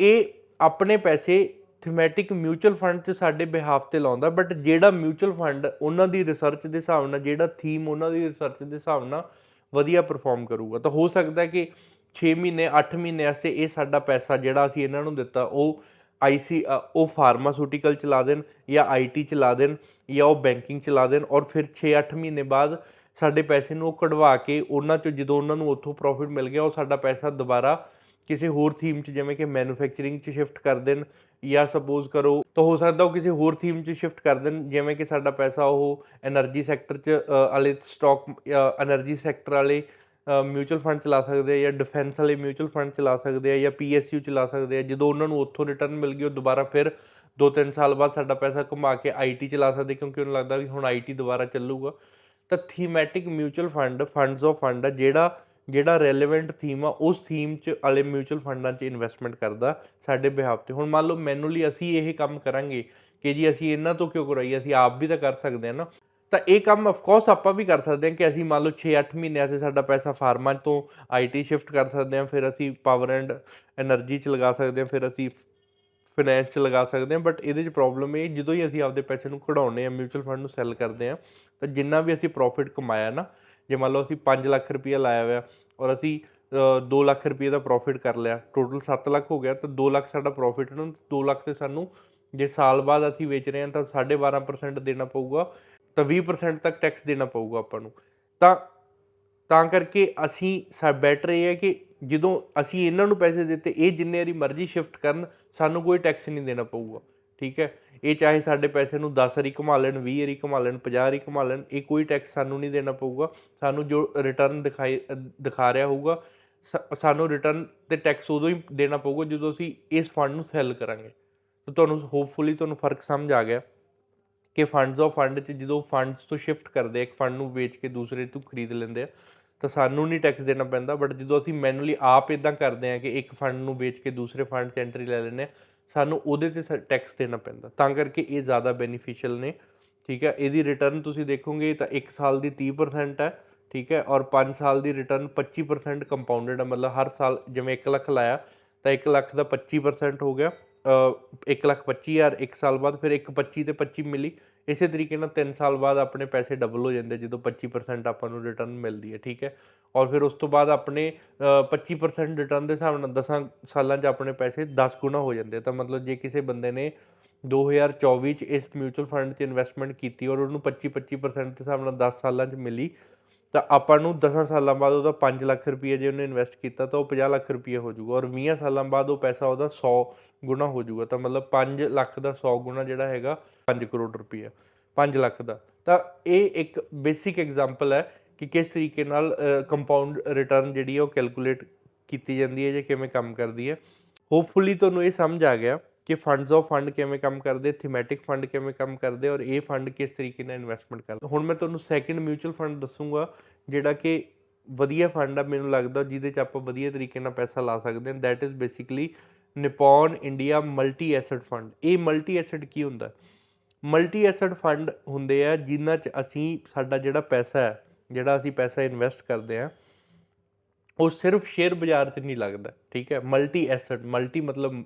ਇਹ ਆਪਣੇ ਪੈਸੇ ਥੀਮੈਟਿਕ ਮਿਊਚੁਅਲ ਫੰਡ 'ਚ ਸਾਡੇ ਬਿਹਾਫ ਤੇ ਲਾਉਂਦਾ ਬਟ ਜਿਹੜਾ ਮਿਊਚੁਅਲ ਫੰਡ ਉਹਨਾਂ ਦੀ ਰਿਸਰਚ ਦੇ ਹਿਸਾਬ ਨਾਲ, ਜਿਹੜਾ ਥੀਮ ਉਹਨਾਂ ਦੀ ਰਿਸਰਚ ਦੇ ਹਿਸਾਬ ਨਾਲ ਵਧੀਆ ਪਰਫਾਰਮ ਕਰੂਗਾ। ਤਾਂ ਹੋ ਸਕਦਾ ਕਿ 6 ਮਹੀਨੇ 8 ਮਹੀਨੇ ਵਾਸਤੇ ਇਹ ਸਾਡਾ ਪੈਸਾ ਜਿਹੜਾ ਅਸੀਂ ਇਹਨਾਂ ਨੂੰ ਦਿੱਤਾ, ਉਹ ਆਈਸੀ ਉਹ ਫਾਰਮਾਸਿਊਟੀਕਲ ਚਲਾ ਦੇਣ ਜਾਂ ਆਈਟੀ ਚਲਾ ਦੇਣ ਜਾਂ ਉਹ ਬੈਂਕਿੰਗ ਚਲਾ ਦੇਣ ਔਰ ਫਿਰ 6-8 ਮਹੀਨੇ ਬਾਅਦ ਸਾਡੇ ਪੈਸੇ ਨੂੰ ਉਹ ਕਢਵਾ ਕੇ ਉਹਨਾਂ ਚੋਂ ਜਦੋਂ ਉਹਨਾਂ ਨੂੰ ਉੱਥੋਂ ਪ੍ਰੋਫਿਟ ਮਿਲ ਗਿਆ, ਉਹ ਸਾਡਾ ਪੈਸਾ ਦੁਬਾਰਾ ਕਿਸੇ ਹੋਰ ਥੀਮ 'ਚ ਜਿਵੇਂ ਕਿ ਮੈਨੂਫੈਕਚਰਿੰਗ 'ਚ ਸ਼ਿਫਟ ਕਰ ਦੇਣ ਜਾਂ ਸਪੋਜ਼ ਕਰੋ, ਤਾਂ ਹੋ ਸਕਦਾ ਉਹ ਕਿਸੇ ਹੋਰ ਥੀਮ 'ਚ ਸ਼ਿਫਟ ਕਰ ਦੇਣ, ਜਿਵੇਂ ਕਿ ਸਾਡਾ ਪੈਸਾ ਉਹ એનર્ਜੀ ਸੈਕਟਰ 'ਚ ਵਾਲੇ ਸਟਾਕ એનર્ਜੀ ਸੈਕਟਰ ਵਾਲੇ ਮਿਊਚੁਅਲ ਫੰਡ ਚਲਾ ਸਕਦੇ ਆ ਜਾਂ ਡਿਫੈਂਸ ਵਾਲੇ ਮਿਊਚੁਅਲ ਫੰਡ ਚਲਾ ਸਕਦੇ ਆ ਜਾਂ ਪੀਐਸਯੂ ਚਲਾ ਸਕਦੇ ਆ, ਜਦੋਂ ਉਹਨਾਂ ਨੂੰ ਉੱਥੋਂ ਰਿਟਰਨ ਮਿਲ ਗਈ ਉਹ ਦੁਬਾਰਾ ਫਿਰ 2-3 ਸਾਲ ਬਾਅਦ ਸਾਡਾ ਪੈਸਾ ਕਮਾ ਕੇ ਆਈਟੀ ਚਲਾ ਸਕਦੇ, ਕਿਉਂਕਿ ਉਹਨੂੰ ਲੱਗਦਾ ਵੀ ਹੁਣ ਆਈਟੀ ਦੁਬਾਰਾ ਚੱਲੂਗਾ। ਤਾਂ thematic mutual fund funds of fund ਜਿਹੜਾ ਜਿਹੜਾ ਰੈਲੇਵੈਂਟ ਥੀਮ ਆ, ਉਸ ਥੀਮ 'ਚ ਵਾਲੇ ਮਿਊਚੁਅਲ ਫੰਡਾਂ 'ਚ ਇਨਵੈਸਟਮੈਂਟ ਕਰਦਾ ਸਾਡੇ ਬਿਹਾਫ ਤੇ। ਹੁਣ ਮੰਨ ਲਓ ਮੈਨੂਅਲੀ ਅਸੀਂ ਇਹ ਕੰਮ ਕਰਾਂਗੇ ਕਿ ਜੀ ਅਸੀਂ ਇਹਨਾਂ ਤੋਂ ਕਿਉਂ ਕਰਾਈਏ, ਅਸੀਂ ਆਪ ਵੀ ਤਾਂ ਕਰ ਸਕਦੇ ਹਾਂ ਨਾ। ਤਾਂ ਇਹ ਕੰਮ ਆਫ ਕੋਰਸ ਆਪਾਂ ਵੀ ਕਰ ਸਕਦੇ ਹਾਂ ਕਿ ਅਸੀਂ ਮੰਨ ਲਓ 6-8 ਮਹੀਨਿਆਂ ਸੇ ਸਾਡਾ ਪੈਸਾ ਫਾਰਮਾਂ ਤੋਂ ਆਈਟੀ ਸ਼ਿਫਟ ਕਰ ਸਕਦੇ ਹਾਂ, ਫਿਰ ਅਸੀਂ ਪਾਵਰ ਐਂਡ એનર્ਜੀ 'ਚ ਲਗਾ ਸਕਦੇ ਹਾਂ, ਫਿਰ ਅਸੀਂ ਫਾਈਨੈਂਸ 'ਚ ਲਗਾ ਸਕਦੇ ਹਾਂ ਬਟ ਇਹਦੇ 'ਚ ਪ੍ਰੋਬਲਮ ਇਹ ਜਦੋਂ ਹੀ ਅਸੀਂ ਆਪਦੇ ਪੈਸੇ ਨੂੰ ਕਢਾਉਨੇ ਆ ਮਿਊਚੁਅਲ ਫੰਡ ਨੂੰ ਸੈੱਲ ਕਰਦੇ ਆ ਤਾਂ ਜਿੰਨਾ ਵੀ ਅਸੀਂ ਪ੍ਰੋਫਿਟ ਕਮਾਇਆ ਨਾ ਜੇ ਮੰਨ ਲਓ ਅਸੀਂ 5 ਲੱਖ ਰੁਪਇਆ ਲਾਇਆ ਹੋਇਆ ਔਰ ਅਸੀਂ 2 ਲੱਖ ਰੁਪਏ ਦਾ ਪ੍ਰੋਫਿਟ ਕਰ ਲਿਆ ਟੋਟਲ 7 ਲੱਖ ਹੋ ਗਿਆ, ਤਾਂ 2 ਲੱਖ ਸਾਡਾ ਪ੍ਰੋਫਿਟ ਨੂੰ 2 ਲੱਖ ਤੇ ਸਾਨੂੰ ਜੇ ਸਾਲ ਬਾਅਦ ਅਸੀਂ ਵੇਚ ਰਹੇ ਹਾਂ ਤਾਂ 12.5% ਦੇਣਾ ਪਊਗਾ, ਤਾਂ 20% ਤੱਕ ਟੈਕਸ ਦੇਣਾ ਪਊਗਾ ਆਪਾਂ ਨੂੰ। ਤਾਂ ਤਾਂ ਕਰਕੇ ਅਸੀਂ ਸਾ ਬੈਟਰ ਇਹ ਹੈ ਕਿ ਜਦੋਂ ਅਸੀਂ ਇਹਨਾਂ ਨੂੰ ਪੈਸੇ ਦਿੱਤੇ, ਇਹ ਜਿੰਨੇ ਵਾਰੀ ਮਰਜ਼ੀ ਸ਼ਿਫਟ ਕਰਨ, ਸਾਨੂੰ ਕੋਈ ਟੈਕਸ ਨਹੀਂ ਦੇਣਾ ਪਊਗਾ। ਠੀਕ ਹੈ? ਇਹ ਚਾਹੇ ਸਾਡੇ ਪੈਸੇ ਨੂੰ 10 ਵਾਰੀ ਕਮਾ ਲੈਣ 20 ਵਾਰੀ ਕਮਾ ਲੈਣ 50 ਵਾਰੀ ਕਮਾ ਲੈਣ, ਇਹ ਕੋਈ ਟੈਕਸ ਸਾਨੂੰ ਨਹੀਂ ਦੇਣਾ ਪਊਗਾ। ਸਾਨੂੰ ਜੋ ਰਿਟਰਨ ਦਿਖਾਈ, ਦਿਖਾ ਰਿਹਾ ਹੋਊਗਾ, ਸ- ਸਾਨੂੰ ਰਿਟਰਨ ਤੇ ਟੈਕਸ ਉਦੋਂ ਹੀ ਦੇਣਾ ਪਊਗਾ ਜਦੋਂ ਅਸੀਂ ਇਸ ਫੰਡ ਨੂੰ ਸੈੱਲ ਕਰਾਂਗੇ। ਤਾਂ ਤੁਹਾਨੂੰ ਹੋਪਫੁਲੀ ਤੁਹਾਨੂੰ ਫ਼ਰਕ ਸਮਝ ਆ ਗਿਆ ਕਿ ਫੰਡਸ ਆਫ ਫੰਡ 'ਚ ਜਦੋਂ ਫੰਡਸ ਤੋਂ ਸ਼ਿਫਟ ਕਰਦੇ ਆ, ਇੱਕ ਫੰਡ ਨੂੰ ਵੇਚ ਕੇ ਦੂਸਰੇ ਤੋਂ ਖਰੀਦ ਲੈਂਦੇ ਆ, ਤਾਂ ਸਾਨੂੰ ਨਹੀਂ ਟੈਕਸ ਦੇਣਾ ਪੈਂਦਾ। ਬਟ ਜਦੋਂ ਅਸੀਂ ਮੈਨੂਅਲੀ ਆਪ ਇਦਾਂ ਕਰਦੇ ਆ ਕਿ ਇੱਕ ਫੰਡ ਨੂੰ ਵੇਚ ਕੇ ਦੂਸਰੇ ਫੰਡ 'ਚ ਐਂਟਰੀ ਲੈ ਲੈਂਦੇ ਆ ਸਾਨੂੰ ਉਹਦੇ ਤੇ ਟੈਕਸ ਦੇਣਾ ਪੈਂਦਾ। ਤਾਂ ਕਰਕੇ ਇਹ ਜ਼ਿਆਦਾ ਬੈਨੀਫੀਸ਼ੀਅਲ ਨੇ, ਠੀਕ ਹੈ? ਇਹਦੀ ਰਿਟਰਨ ਤੁਸੀਂ ਦੇਖੋਗੇ ਤਾਂ 1 ਸਾਲ ਦੀ 30% ਹੈ, ਠੀਕ ਹੈ? ਔਰ 5 ਸਾਲ ਦੀ ਰਿਟਰਨ 25% ਕੰਪਾਊਂਡਡ ਹੈ। ਮਤਲਬ ਹਰ ਸਾਲ ਜਿਵੇਂ 1 ਲੱਖ ਲਾਇਆ, ਤਾਂ 1 ਲੱਖ ਦਾ 25% ਹੋ ਗਿਆ। 1 ਲੱਖ 25000 1 ਸਾਲ ਬਾਅਦ ਫਿਰ 1 25 ਤੇ 25 ਮਿਲੀ। ਇਸੇ ਤਰੀਕੇ ਨਾਲ 3 ਸਾਲ ਬਾਅਦ ਆਪਣੇ ਪੈਸੇ ਡਬਲ ਹੋ ਜਾਂਦੇ ਜਦੋਂ 25% ਆਪਾਂ ਨੂੰ ਰਿਟਰਨ ਮਿਲਦੀ ਹੈ ਠੀਕ ਹੈ? ਔਰ ਫਿਰ ਉਸ ਤੋਂ ਬਾਅਦ ਆਪਣੇ ਅ, 25% ਰਿਟਰਨ ਦੇ ਹਿਸਾਬ ਨਾਲ 10 ਸਾਲਾਂ 'ਚ ਆਪਣੇ ਪੈਸੇ 10 ਗੁਣਾ ਹੋ ਜਾਂਦੇ ਤਾਂ ਮਤਲਬ ਜੇ ਕਿਸੇ ਬੰਦੇ ਨੇ 2024 ਚ ਇਸ ਮਿਊਚੁਅਲ ਫੰਡ 'ਚ ਇਨਵੈਸਟਮੈਂਟ ਕੀਤੀ ਔਰ ਉਹਨੂੰ 25-25% ਦੇ ਹਿਸਾਬ ਨਾਲ 10 ਸਾਲਾਂ 'ਚ ਮਿਲੀ ਤਾਂ ਆਪਾਂ ਨੂੰ 10 ਸਾਲਾਂ ਬਾਅਦ ਉਹਦਾ 5 ਲੱਖ ਰੁਪਏ ਜੇ ਉਹਨੇ ਇਨਵੈਸਟ ਕੀਤਾ ਤਾਂ ਉਹ 50 ਲੱਖ ਰੁਪਏ ਹੋ ਜਾਊਗਾ ਔਰ 20 ਸਾਲਾਂ ਬਾਅਦ ਉਹ ਪੈਸਾ ਉਹਦਾ 100 ਗੁਣਾ ਹੋ ਜਾਊਗਾ, ਤਾਂ ਮਤਲਬ 5 ਲੱਖ ਦਾ 100 ਗੁਣਾ ਜਿਹੜਾ ਹੈਗਾ 5 ਕਰੋੜ ਰੁਪਏ 5 ਲੱਖ ਦਾ। ਤਾਂ ਇਹ ਇੱਕ ਬੇਸਿਕ ਐਗਜ਼ਾਮਪਲ ਹੈ ਕਿ ਕਿਸ ਤਰੀਕੇ ਨਾਲ ਕੰਪਾਊਂਡ ਰਿਟਰਨ ਜਿਹੜੀ ਹੈ ਉਹ ਕੈਲਕੂਲੇਟ ਕੀਤੀ ਜਾਂਦੀ ਹੈ ਜਾਂ ਕਿਵੇਂ ਕੰਮ ਕਰਦੀ ਹੈ। ਹੋਪਫੁਲੀ ਤੁਹਾਨੂੰ ਇਹ ਸਮਝ ਆ ਗਿਆ। ਕਿ ਫੰਡਸ ਆਫ ਫੰਡ ਕਿਵੇਂ ਕੰਮ ਕਰਦੇ ਥੀਮੈਟਿਕ ਫੰਡ ਕਿਵੇਂ ਕੰਮ ਕਰਦੇ ਔਰ ਇਹ ਫੰਡ ਕਿਸ ਤਰੀਕੇ ਨਾਲ ਇਨਵੈਸਟਮੈਂਟ ਕਰਦੇ। ਹੁਣ ਮੈਂ ਤੁਹਾਨੂੰ ਸੈਕਿੰਡ ਮਿਊਚੁਅਲ ਫੰਡ ਦੱਸੂਗਾ, ਜਿਹੜਾ ਕਿ ਵਧੀਆ ਫੰਡ ਆ, ਮੈਨੂੰ ਲੱਗਦਾ ਜਿਹਦੇ ਚ ਆਪਾਂ ਵਧੀਆ ਤਰੀਕੇ ਨਾਲ ਪੈਸਾ ਲਾ ਸਕਦੇ ਹਾਂ। That is basically Nippon India multi asset fund ਇਹ ਮਲਟੀ ਐਸੈਟ ਕੀ ਹੁੰਦਾ? ਮਲਟੀ ਐਸੈਟ ਫੰਡ ਹੁੰਦੇ ਆ ਜਿਨ੍ਹਾਂ ਚ ਅਸੀਂ ਸਾਡਾ ਜਿਹੜਾ ਪੈਸਾ ਹੈ, ਜਿਹੜਾ ਅਸੀਂ ਪੈਸਾ ਇਨਵੈਸਟ ਕਰਦੇ ਆ ਉਹ ਸਿਰਫ ਸ਼ੇਅਰ ਬਾਜ਼ਾਰ 'ਚ ਨਹੀਂ ਲੱਗਦਾ, ਠੀਕ ਹੈ? ਮਲਟੀ ਐਸੈਟ ਮਲਟੀ ਮਤਲਬ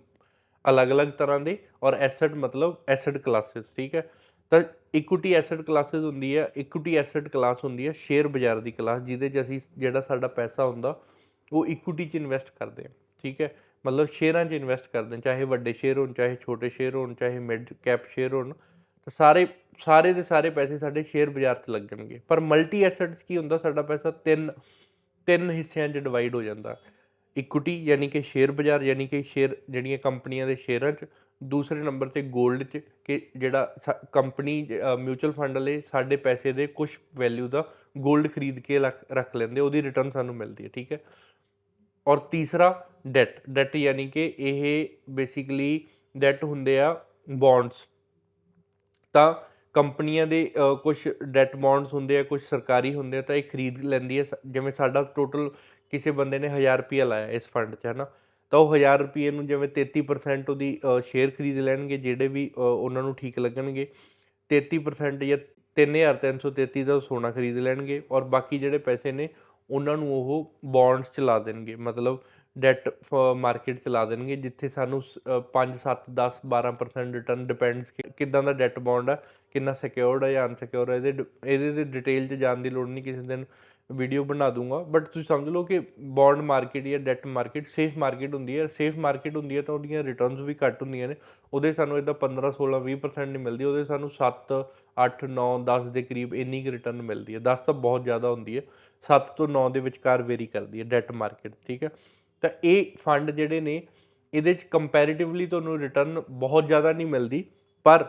ਅਲੱਗ-ਅਲੱਗ ਤਰ੍ਹਾਂ ਦੇ ਔਰ ਐਸੈਟ ਮਤਲਬ ਐਸੈਟ ਕਲਾਸਿਸ ਠੀਕ ਹੈ? ਤਾਂ ਇਕੁਇਟੀ ਐਸੈਟ ਕਲਾਸਿਸ ਹੁੰਦੀ ਹੈ ਇਕੁਇਟੀ ਐਸੈਟ ਕਲਾਸ ਹੁੰਦੀ ਹੈ ਸ਼ੇਅਰ ਬਾਜ਼ਾਰ ਦੀ ਕਲਾਸ ਜਿਹਦੇ 'ਚ ਅਸੀਂ ਜਿਹੜਾ ਸਾਡਾ ਪੈਸਾ ਹੁੰਦਾ, ਉਹ ਇਕੁਇਟੀ 'ਚ ਇਨਵੈਸਟ ਕਰਦੇ ਹਾਂ, ਠੀਕ ਹੈ? ਮਤਲਬ ਸ਼ੇਅਰਾਂ 'ਚ ਇਨਵੈਸਟ ਕਰਦੇ ਹਾਂ, ਚਾਹੇ ਵੱਡੇ ਸ਼ੇਅਰ ਹੋਣ, ਚਾਹੇ ਛੋਟੇ ਸ਼ੇਅਰ ਹੋਣ, ਚਾਹੇ ਮਿਡ ਕੈਪ ਸ਼ੇਅਰ ਹੋਣ, ਤਾਂ ਸਾਰੇ ਸਾਰੇ ਦੇ ਸਾਰੇ ਪੈਸੇ ਸਾਡੇ ਸ਼ੇਅਰ ਬਾਜ਼ਾਰ 'ਚ ਲੱਗਣਗੇ। ਪਰ ਮਲਟੀ ਐਸੈਟ 'ਚ ਕੀ ਹੁੰਦਾ, ਸਾਡਾ ਪੈਸਾ ਤਿੰਨ ਤਿੰਨ ਹਿੱਸਿਆਂ 'ਚ ਡਿਵਾਈਡ ਹੋ ਜਾਂਦਾ। ਇਕੁਇਟੀ ਯਾਨੀ ਕਿ ਸ਼ੇਅਰ ਬਾਜ਼ਾਰ, ਯਾਨੀ ਕਿ ਸ਼ੇਅਰ ਜਿਹੜੀਆਂ ਕੰਪਨੀਆਂ ਦੇ ਸ਼ੇਅਰਾਂ 'ਚ, ਦੂਸਰੇ ਨੰਬਰ ਤੇ 골ਡ 'ਚ ਕਿ ਜਿਹੜਾ ਕੰਪਨੀ ਮਿਊਚੁਅਲ ਫੰਡ ਵਾਲੇ ਸਾਡੇ ਪੈਸੇ ਦੇ ਕੁਝ ਵੈਲਿਊ ਦਾ 골ਡ ਖਰੀਦ ਕੇ ਰੱਖ- ਰੱਖ ਲੈਂਦੇ, ਉਹਦੀ ਰਿਟਰਨ ਸਾਨੂੰ ਮਿਲਦੀ ਹੈ, ਠੀਕ ਹੈ। ਔਰ ਤੀਸਰਾ ਡੈਟ ਡੈਟ ਯਾਨੀ ਕਿ ਇਹ ਬੇਸਿਕਲੀ ਡੈਟ ਹੁੰਦੇ ਆ ਬੌਂਡਸ ਤਾਂ ਕੰਪਨੀਆਂ ਦੇ ਕੁਝ ਡੈਟ ਬੌਂਡਸ ਹੁੰਦੇ ਆ ਕੁਝ ਸਰਕਾਰੀ ਹੁੰਦੇ ਆ, ਤਾਂ ਇਹ ਖਰੀਦ ਲੈਂਦੀ ਹੈ, ਸ- ਜਿਵੇਂ ਸਾਡਾ ਟੋਟਲ ਕਿਸੇ ਬੰਦੇ ਨੇ 1000 ਰੁਪਏ ਲਾਇਆ ਇਸ ਫੰਡ 'ਚ ਹੈ ਨਾ ਤਾਂ ਉਹ 1000 ਰੁਪਏ ਨੂੰ ਜਿਵੇਂ 33% ਉਹਦੀ ਸ਼ੇਅਰ ਖਰੀਦ ਲੈਣਗੇ, ਜਿਹੜੇ ਵੀ ਉਹਨਾਂ ਨੂੰ ਠੀਕ ਲੱਗਣਗੇ 33% ਜਾਂ 3333 ਦਾ ਉਹ ਸੋਨਾ ਖਰੀਦ ਲੈਣਗੇ ਔਰ ਬਾਕੀ ਜਿਹੜੇ ਪੈਸੇ ਨੇ, ਉਹਨਾਂ ਨੂੰ ਉਹ ਬੌਂਡਸ ਚ ਲਾ ਦੇਣਗੇ, ਮਤਲਬ ਡੈਟ ਮਾਰਕੀਟ ਚ ਲਾ ਦੇਣਗੇ, ਜਿੱਥੇ ਸਾਨੂੰ 5 7 10 12% ਰਿਟਰਨ ਡਿਪੈਂਡਸ ਕਿਦਾਂ ਦਾ ਡੈਟ ਬੌਂਡ ਆ, ਕਿੰਨਾ ਸਿਕਿਉਰਡ ਹੈ ਜਾਂ ਅਨਸਿਕਿਉਰ ਹੈ ਇਹਦੇ ਡ- ਇਹਦੇ ਦੇ ਡਿਟੇਲ ਚ ਜਾਣ ਦੀ ਲੋੜ ਨਹੀਂ ਕਿਸੇ ਦਿਨ। ਵੀਡੀਓ ਬਣਾ ਦੂੰਗਾ। ਬਟ ਤੁਸੀਂ ਸਮਝ ਲਓ ਕਿ ਬੌਂਡ ਮਾਰਕੀਟ ਜਾਂ ਡੈਟ ਮਾਰਕੀਟ ਸੇਫ ਮਾਰਕੀਟ ਹੁੰਦੀ ਹੈ। ਸੇਫ ਮਾਰਕੀਟ ਹੁੰਦੀ ਹੈ ਤਾਂ ਉਹਦੀਆਂ ਰਿਟਰਨਸ ਵੀ ਘੱਟ ਹੁੰਦੀਆਂ ਨੇ। ਉਹਦੇ ਸਾਨੂੰ ਇਦਾਂ 15 16 20% ਨਹੀਂ ਮਿਲਦੀ। ਉਹਦੇ ਸਾਨੂੰ 7 8 9 10 ਦੇ ਕਰੀਬ ਇੰਨੀ ਕੁ ਰਿਟਰਨ ਮਿਲਦੀ ਹੈ। 10 ਤਾਂ ਬਹੁਤ ਜ਼ਿਆਦਾ ਹੁੰਦੀ ਹੈ। 7 ਤੋਂ 9 ਦੇ ਵਿਚਕਾਰ ਵੇਰੀ ਕਰਦੀ ਹੈ ਡੈਟ ਮਾਰਕੀਟ ਠੀਕ ਹੈ? ਤਾਂ ਇਹ ਫੰਡ ਜਿਹੜੇ ਨੇ, ਇਹਦੇ ਚ ਕੰਪੈਰੀਟਿਵਲੀ ਤੁਹਾਨੂੰ ਰਿਟਰਨ ਬਹੁਤ ਜ਼ਿਆਦਾ ਨਹੀਂ ਮਿਲਦੀ। ਪਰ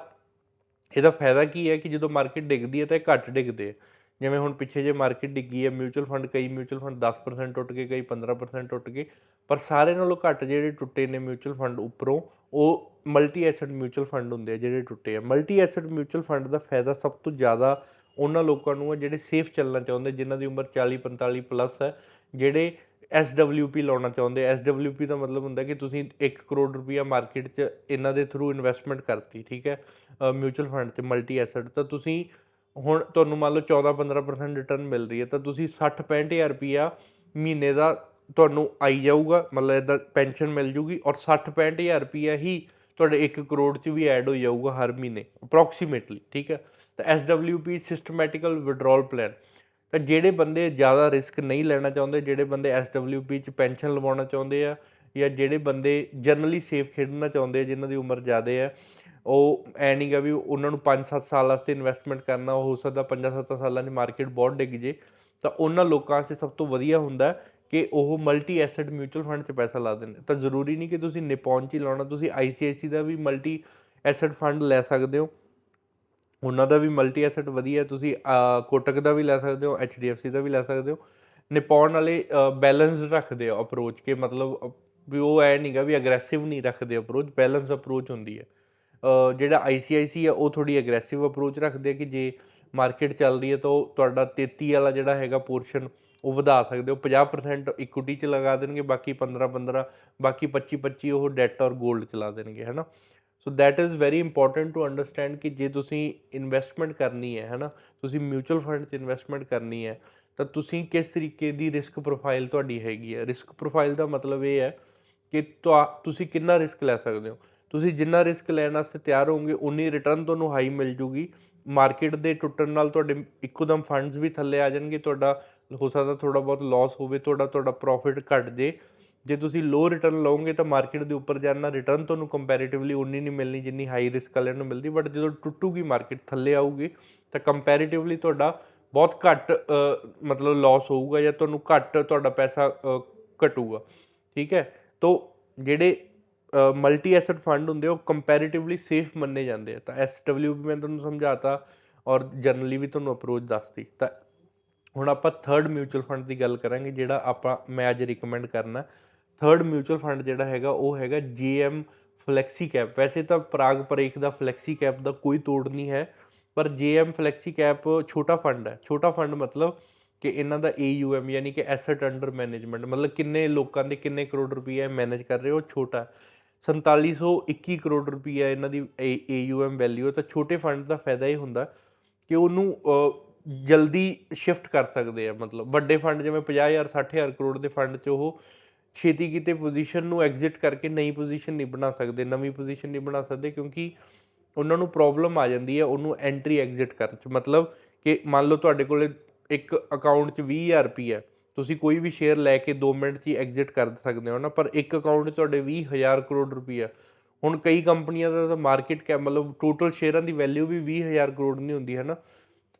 ਇਹਦਾ ਫਾਇਦਾ ਕੀ ਹੈ ਕਿ ਜਦੋਂ ਮਾਰਕੀਟ ਡਿੱਗਦੀ ਹੈ ਤਾਂ ਇਹ ਘੱਟ ਡਿੱਗਦੇ ਹੈ ਜਿਵੇਂ ਹੁਣ ਪਿੱਛੇ ਜੇ ਮਾਰਕੀਟ ਡਿੱਗੀ ਹੈ ਮਿਊਚੁਅਲ ਫੰਡ ਕਈ ਮਿਊਚੁਅਲ ਫੰਡ 10% ਟੁੱਟ ਗਏ, ਕਈ 15% ਟੁੱਟ ਗਏ, ਪਰ ਸਾਰੇ ਨਾਲੋਂ ਘੱਟ ਜਿਹੜੇ ਟੁੱਟੇ ਨੇ ਮਿਊਚੁਅਲ ਫੰਡ ਉੱਪਰੋਂ, ਉਹ ਮਲਟੀ ਐਸੈਟ ਮਿਊਚੁਅਲ ਫੰਡ ਹੁੰਦੇ ਆ ਜਿਹੜੇ ਟੁੱਟੇ ਆ। ਮਲਟੀ ਐਸੈਟ ਮਿਊਚੁਅਲ ਫੰਡ ਦਾ ਫਾਇਦਾ ਸਭ ਤੋਂ ਜ਼ਿਆਦਾ ਉਹਨਾਂ ਲੋਕਾਂ ਨੂੰ ਹੈ ਜਿਹੜੇ ਸੇਫ ਚੱਲਣਾ ਚਾਹੁੰਦੇ, ਜਿਨ੍ਹਾਂ ਦੀ ਉਮਰ 40 45 ਪਲੱਸ ਹੈ, ਜਿਹੜੇ SWP ਲਾਉਣਾ ਚਾਹੁੰਦੇ। SWP ਦਾ ਮਤਲਬ ਹੁੰਦਾ ਕਿ ਤੁਸੀਂ 1 ਕਰੋੜ ਰੁਪਇਆ ਮਾਰਕੀਟ 'ਚ ਇਹਨਾਂ ਦੇ ਥਰੂ ਇਨਵੈਸਟਮੈਂਟ ਕਰਤੀ, ਠੀਕ ਹੈ ਮਿਊਚੁਅਲ ਫੰਡ ਤੇ ਮਲਟੀ ਐਸੈਟ ਤਾਂ ਤੁਸੀਂ ਹੁਣ ਤੁਹਾਨੂੰ ਮੰਨ ਲਓ 14-15% ਰਿਟਰਨ ਮਿਲ ਰਹੀ ਹੈ, ਤਾਂ ਤੁਸੀਂ 60-65000 ਰੁਪਿਆ ਮਹੀਨੇ ਦਾ ਤੁਹਾਨੂੰ ਆਈ ਜਾਊਗਾ, ਮਤਲਬ ਇਦਾਂ ਪੈਨਸ਼ਨ ਮਿਲ ਜੂਗੀ ਔਰ 60-65000 ਰੁਪਿਆ ਹੀ ਤੁਹਾਡੇ 1 ਕਰੋੜ ਚ ਵੀ ਐਡ ਹੋ ਜਾਊਗਾ ਹਰ ਮਹੀਨੇ ਅਪਰੋਕਸੀਮੇਟਲੀ ਠੀਕ ਹੈ? ਤਾਂ SWP ਸਿਸਟਮੈਟਿਕਲ ਵਿਡਰਾਲ ਪਲਾਨ ਤਾਂ ਜਿਹੜੇ ਬੰਦੇ ਜ਼ਿਆਦਾ ਰਿਸਕ ਨਹੀਂ ਲੈਣਾ ਚਾਹੁੰਦੇ, ਜਿਹੜੇ ਬੰਦੇ SWP ਚ ਪੈਨਸ਼ਨ ਲਵਾਉਣਾ ਚਾਹੁੰਦੇ ਆ ਜਾਂ ਜਿਹੜੇ ਬੰਦੇ ਜਨਰਲੀ ਸੇਫ ਖੇਡਣਾ ਚਾਹੁੰਦੇ ਆ, ਜਿਨ੍ਹਾਂ ਦੀ ਉਮਰ ਜ਼ਿਆਦਾ ਹੈ ਉਹ ਐ ਨਹੀਂਗਾ ਵੀ ਉਹਨਾਂ ਨੂੰ 5-7 ਸਾਲ ਵਾਸਤੇ ਇਨਵੈਸਟਮੈਂਟ ਕਰਨਾ, ਹੋ ਸਕਦਾ 5-7 ਸਾਲਾਂ 'ਚ ਮਾਰਕੀਟ ਬਹੁਤ ਡਿੱਗ ਜੇ, ਤਾਂ ਉਹਨਾਂ ਲੋਕਾਂ 'ਚ ਸਭ ਤੋਂ ਵਧੀਆ ਹੁੰਦਾ ਕਿ ਉਹ ਮਲਟੀ ਐਸੈਟ ਮਿਊਚੁਅਲ ਫੰਡ 'ਚ ਪੈਸਾ ਲਾ ਦੇਣ ਤਾਂ ਜ਼ਰੂਰੀ ਨਹੀਂ ਕਿ ਤੁਸੀਂ ਨਿਪੌਨ 'ਚ ਹੀ ਲਾਉਣਾ, ਤੁਸੀਂ ICICI ਦਾ ਵੀ ਮਲਟੀ ਐਸੈਟ ਫੰਡ ਲੈ ਸਕਦੇ ਹੋ। ਉਹਨਾਂ ਦਾ ਵੀ ਮਲਟੀ ਐਸੈਟ ਵਧੀਆ, ਤੁਸੀਂ ਕੋਟਕ ਦਾ ਵੀ ਲੈ ਸਕਦੇ ਹੋ HDFC ਦਾ ਵੀ ਲੈ ਸਕਦੇ ਹੋ। ਨਿਪੌਨ ਵਾਲੇ ਬੈਲੈਂਸ ਰੱਖਦੇ ਆ ਅਪਰੋਚ ਕਿ ਮਤਲਬ, ਵੀ ਉਹ ਐ ਨਹੀਂਗਾ ਵੀ ਅਗਰੈਸਿਵ ਨਹੀਂ ਰੱਖਦੇ ਅਪਰੋਚ ਬੈਲੈਂਸ ਅਪਰੋਚ ਹੁੰਦੀ ਹੈ। ਜਿਹੜਾ ICICI ਆ, ਉਹ ਥੋੜੀ ਅਗਰੈਸਿਵ ਅਪਰੋਚ ਰੱਖਦੇ ਆ ਕਿ ਜੇ ਮਾਰਕੀਟ ਚੱਲ ਰਹੀ ਹੈ ਤਾਂ ਉਹ ਤੁਹਾਡਾ 33 ਵਾਲਾ ਜਿਹੜਾ ਹੈਗਾ ਪੋਰਸ਼ਨ ਉਹ ਵਧਾ ਸਕਦੇ ਹੋ 50% ਇਕੁਇਟੀ ਚ ਲਗਾ ਦੇਣਗੇ, ਬਾਕੀ 15 15 ਬਾਕੀ 25 25 ਉਹ ਡੈਟ ਔਰ 골ਡ ਚਲਾ ਲਾ ਦੇਣਗੇ, ਹੈਨਾ? So that is very important to understand ਕਿ ਜੇ ਤੁਸੀਂ ਇਨਵੈਸਟਮੈਂਟ ਕਰਨੀ ਹੈ, ਹੈਨਾ? ਤੁਸੀਂ ਮਿਊਚੁਅਲ ਫੰਡ 'ਚ ਇਨਵੈਸਟਮੈਂਟ ਕਰਨੀ ਹੈ, ਤਾਂ ਤੁਸੀਂ ਕਿਸ ਤਰੀਕੇ ਦੀ ਰਿਸਕ ਪ੍ਰੋਫਾਈਲ ਤੁਹਾਡੀ ਹੈਗੀ ਹੈ? ਰਿਸਕ ਪ੍ਰੋਫਾਈਲ ਦਾ ਮਤਲਬ ਇਹ ਹੈ ਕਿ ਤੁਹਾ- ਤੁਸੀਂ ਕਿੰਨਾ ਰਿਸਕ ਲੈ ਸਕਦੇ ਹੋ? ਤੁਸੀਂ ਜਿੰਨਾ ਰਿਸਕ ਲੈਣ ਵਾਸਤੇ ਤਿਆਰ ਹੋਵੋਗੇ ਉਨੀ ਰਿਟਰਨ ਤੁਹਾਨੂੰ ਹਾਈ ਮਿਲ ਜੂਗੀ। ਮਾਰਕੀਟ ਦੇ ਟੁੱਟਣ ਨਾਲ ਤੁਹਾਡੇ ਇੱਕੋਦਮ ਫੰਡਸ ਵੀ ਥੱਲੇ ਆ ਜਾਣਗੇ, ਤੁਹਾਡਾ ਹੋ ਸਕਦਾ ਥੋੜਾ ਬਹੁਤ ਲਾਸ ਹੋਵੇ, ਤੁਹਾਡਾ ਤੁਹਾਡਾ ਪ੍ਰੋਫਿਟ ਘਟ ਜੇ। ਜੇ ਤੁਸੀਂ ਲੋ ਰਿਟਰਨ ਲਓਗੇ ਤਾਂ ਮਾਰਕੀਟ ਦੇ ਉੱਪਰ ਜਾਣ ਰਿਟਰਨ ਤੁਹਾਨੂੰ ਕੰਪੈਰੀਟਿਵਲੀ ਉਨੀ ਨਹੀਂ ਮਿਲਣੀ ਜਿੰਨੀ ਹਾਈ ਰਿਸਕ ਵਾਲਿਆਂ ਨੂੰ ਮਿਲਦੀ ਬਟ ਜਦੋਂ ਟੁੱਟੂਗੀ ਮਾਰਕੀਟ ਥੱਲੇ ਆਊਗੀ, ਤਾਂ ਕੰਪੈਰੀਟਿਵਲੀ ਤੁਹਾਡਾ ਬਹੁਤ ਘੱਟ ਮਤਲਬ ਲਾਸ ਹੋਊਗਾ ਜਾਂ ਤੁਹਾਨੂੰ ਘੱਟ ਤੁਹਾਡਾ ਪੈਸਾ ਘਟੂਗਾ। ਠੀਕ ਹੈ? ਤੋਂ, ਜਿਹੜੇ ਮਲਟੀ ਐਸੈਟ ਫੰਡ ਹੁੰਦੇ ਉਹ ਕੰਪੈਰੀਟਿਵਲੀ ਸੇਫ ਮੰਨੇ ਜਾਂਦੇ ਆ। ਤਾਂ SWP ਮੈਂ ਤੁਹਾਨੂੰ ਸਮਝਾਤਾ ਔਰ ਜਨਰਲੀ ਵੀ ਤੁਹਾਨੂੰ ਅਪਰੋਚ ਦੱਸਤੀ। ਤਾਂ ਹੁਣ ਆਪਾਂ ਥਰਡ ਮਿਊਚੁਅਲ ਫੰਡ ਦੀ ਗੱਲ ਕਰਾਂਗੇ, ਜਿਹੜਾ ਆਪਾਂ, ਮੈਂ ਅੱਜ ਰეკਮੈਂਡ ਕਰਨਾ। ਥਰਡ ਮਿਊਚੁਅਲ ਫੰਡ ਜਿਹੜਾ ਹੈਗਾ, ਉਹ ਹੈਗਾ GM ਫਲੈਕਸੀ ਕੈਪ ਵੈਸੇ ਤਾਂ ਪ੍ਰਾਗ ਪਰੇਖ ਦਾ ਫਲੈਕਸੀ ਕੈਪ ਦਾ ਕੋਈ ਤੋੜ ਨਹੀਂ ਹੈ, ਪਰ GM ਫਲੈਕਸੀ ਕੈਪ ਛੋਟਾ ਫੰਡ ਹੈ। ਛੋਟਾ ਫੰਡ ਮਤਲਬ ਕਿ ਇਹਨਾਂ ਦਾ AUM ਯਾਨੀ ਕਿ ਐਸੈਟ ਅੰਡਰ ਮੈਨੇਜਮੈਂਟ ਮਤਲਬ ਕਿੰਨੇ ਲੋਕਾਂ ਦੇ ਕਿੰਨੇ ਕਰੋੜ ਰੁਪਏ ਮੈਨੇਜ ਕਰ ਰਹੇ ਹੋ, ਉਹ ਛੋਟਾ। 4721 ਕਰੋੜ ਰੁਪਈਆ ਇਹਨਾਂ ਦੀ AUM ਵੈਲਿਊ ਤਾਂ ਛੋਟੇ ਫੰਡ ਦਾ ਫਾਇਦਾ ਇਹ ਹੁੰਦਾ ਕਿ ਉਹਨੂੰ ਜਲਦੀ ਸ਼ਿਫਟ ਕਰ ਸਕਦੇ ਆ, ਮਤਲਬ ਵੱਡੇ ਫੰਡ ਜਿਵੇਂ 50000 60000 ਕਰੋੜ ਦੇ ਫੰਡ 'ਚ ਉਹ ਛੇਤੀ ਕਿਤੇ ਪੋਜੀਸ਼ਨ ਨੂੰ ਐਗਜ਼ਿਟ ਕਰਕੇ ਨਈ ਪੋਜੀਸ਼ਨ ਨਹੀਂ ਬਣਾ ਸਕਦੇ, ਨਵੀਂ ਪੋਜੀਸ਼ਨ ਨਹੀਂ ਬਣਾ ਸਕਦੇ, ਕਿਉਂਕਿ ਉਹਨਾਂ ਨੂੰ ਪ੍ਰੋਬਲਮ ਆ ਜਾਂਦੀ ਹੈ ਉਹਨੂੰ ਐਂਟਰੀ ਐਗਜ਼ਿਟ ਕਰਨ 'ਚ। ਮਤਲਬ ਕਿ ਮੰਨ ਲਓ ਤੁਹਾਡੇ ਕੋਲੇ ਇੱਕ ਅਕਾਊਂਟ 'ਚ 20000 ਰੁਪਏ ਹੈ ਤੁਸੀਂ ਕੋਈ ਵੀ ਸ਼ੇਅਰ ਲੈ ਕੇ 2 ਮਿੰਟ 'ਚ ਹੀ ਐਗਜ਼ਿਟ ਕਰ ਸਕਦੇ ਹੋ ਨਾ, ਪਰ ਇੱਕ ਅਕਾਊਂਟ 'ਚ ਤੁਹਾਡੇ 20000 ਕਰੋੜ ਰੁਪਈਆ। ਹੁਣ ਕਈ ਕੰਪਨੀਆਂ ਦਾ ਤਾਂ ਮਾਰਕੀਟ ਕੈਪ ਮਤਲਬ ਟੋਟਲ ਸ਼ੇਅਰਾਂ ਦੀ ਵੈਲਿਊ ਵੀ 20000 ਕਰੋੜ ਨਹੀਂ ਹੁੰਦੀ ਹੈ ਨਾ।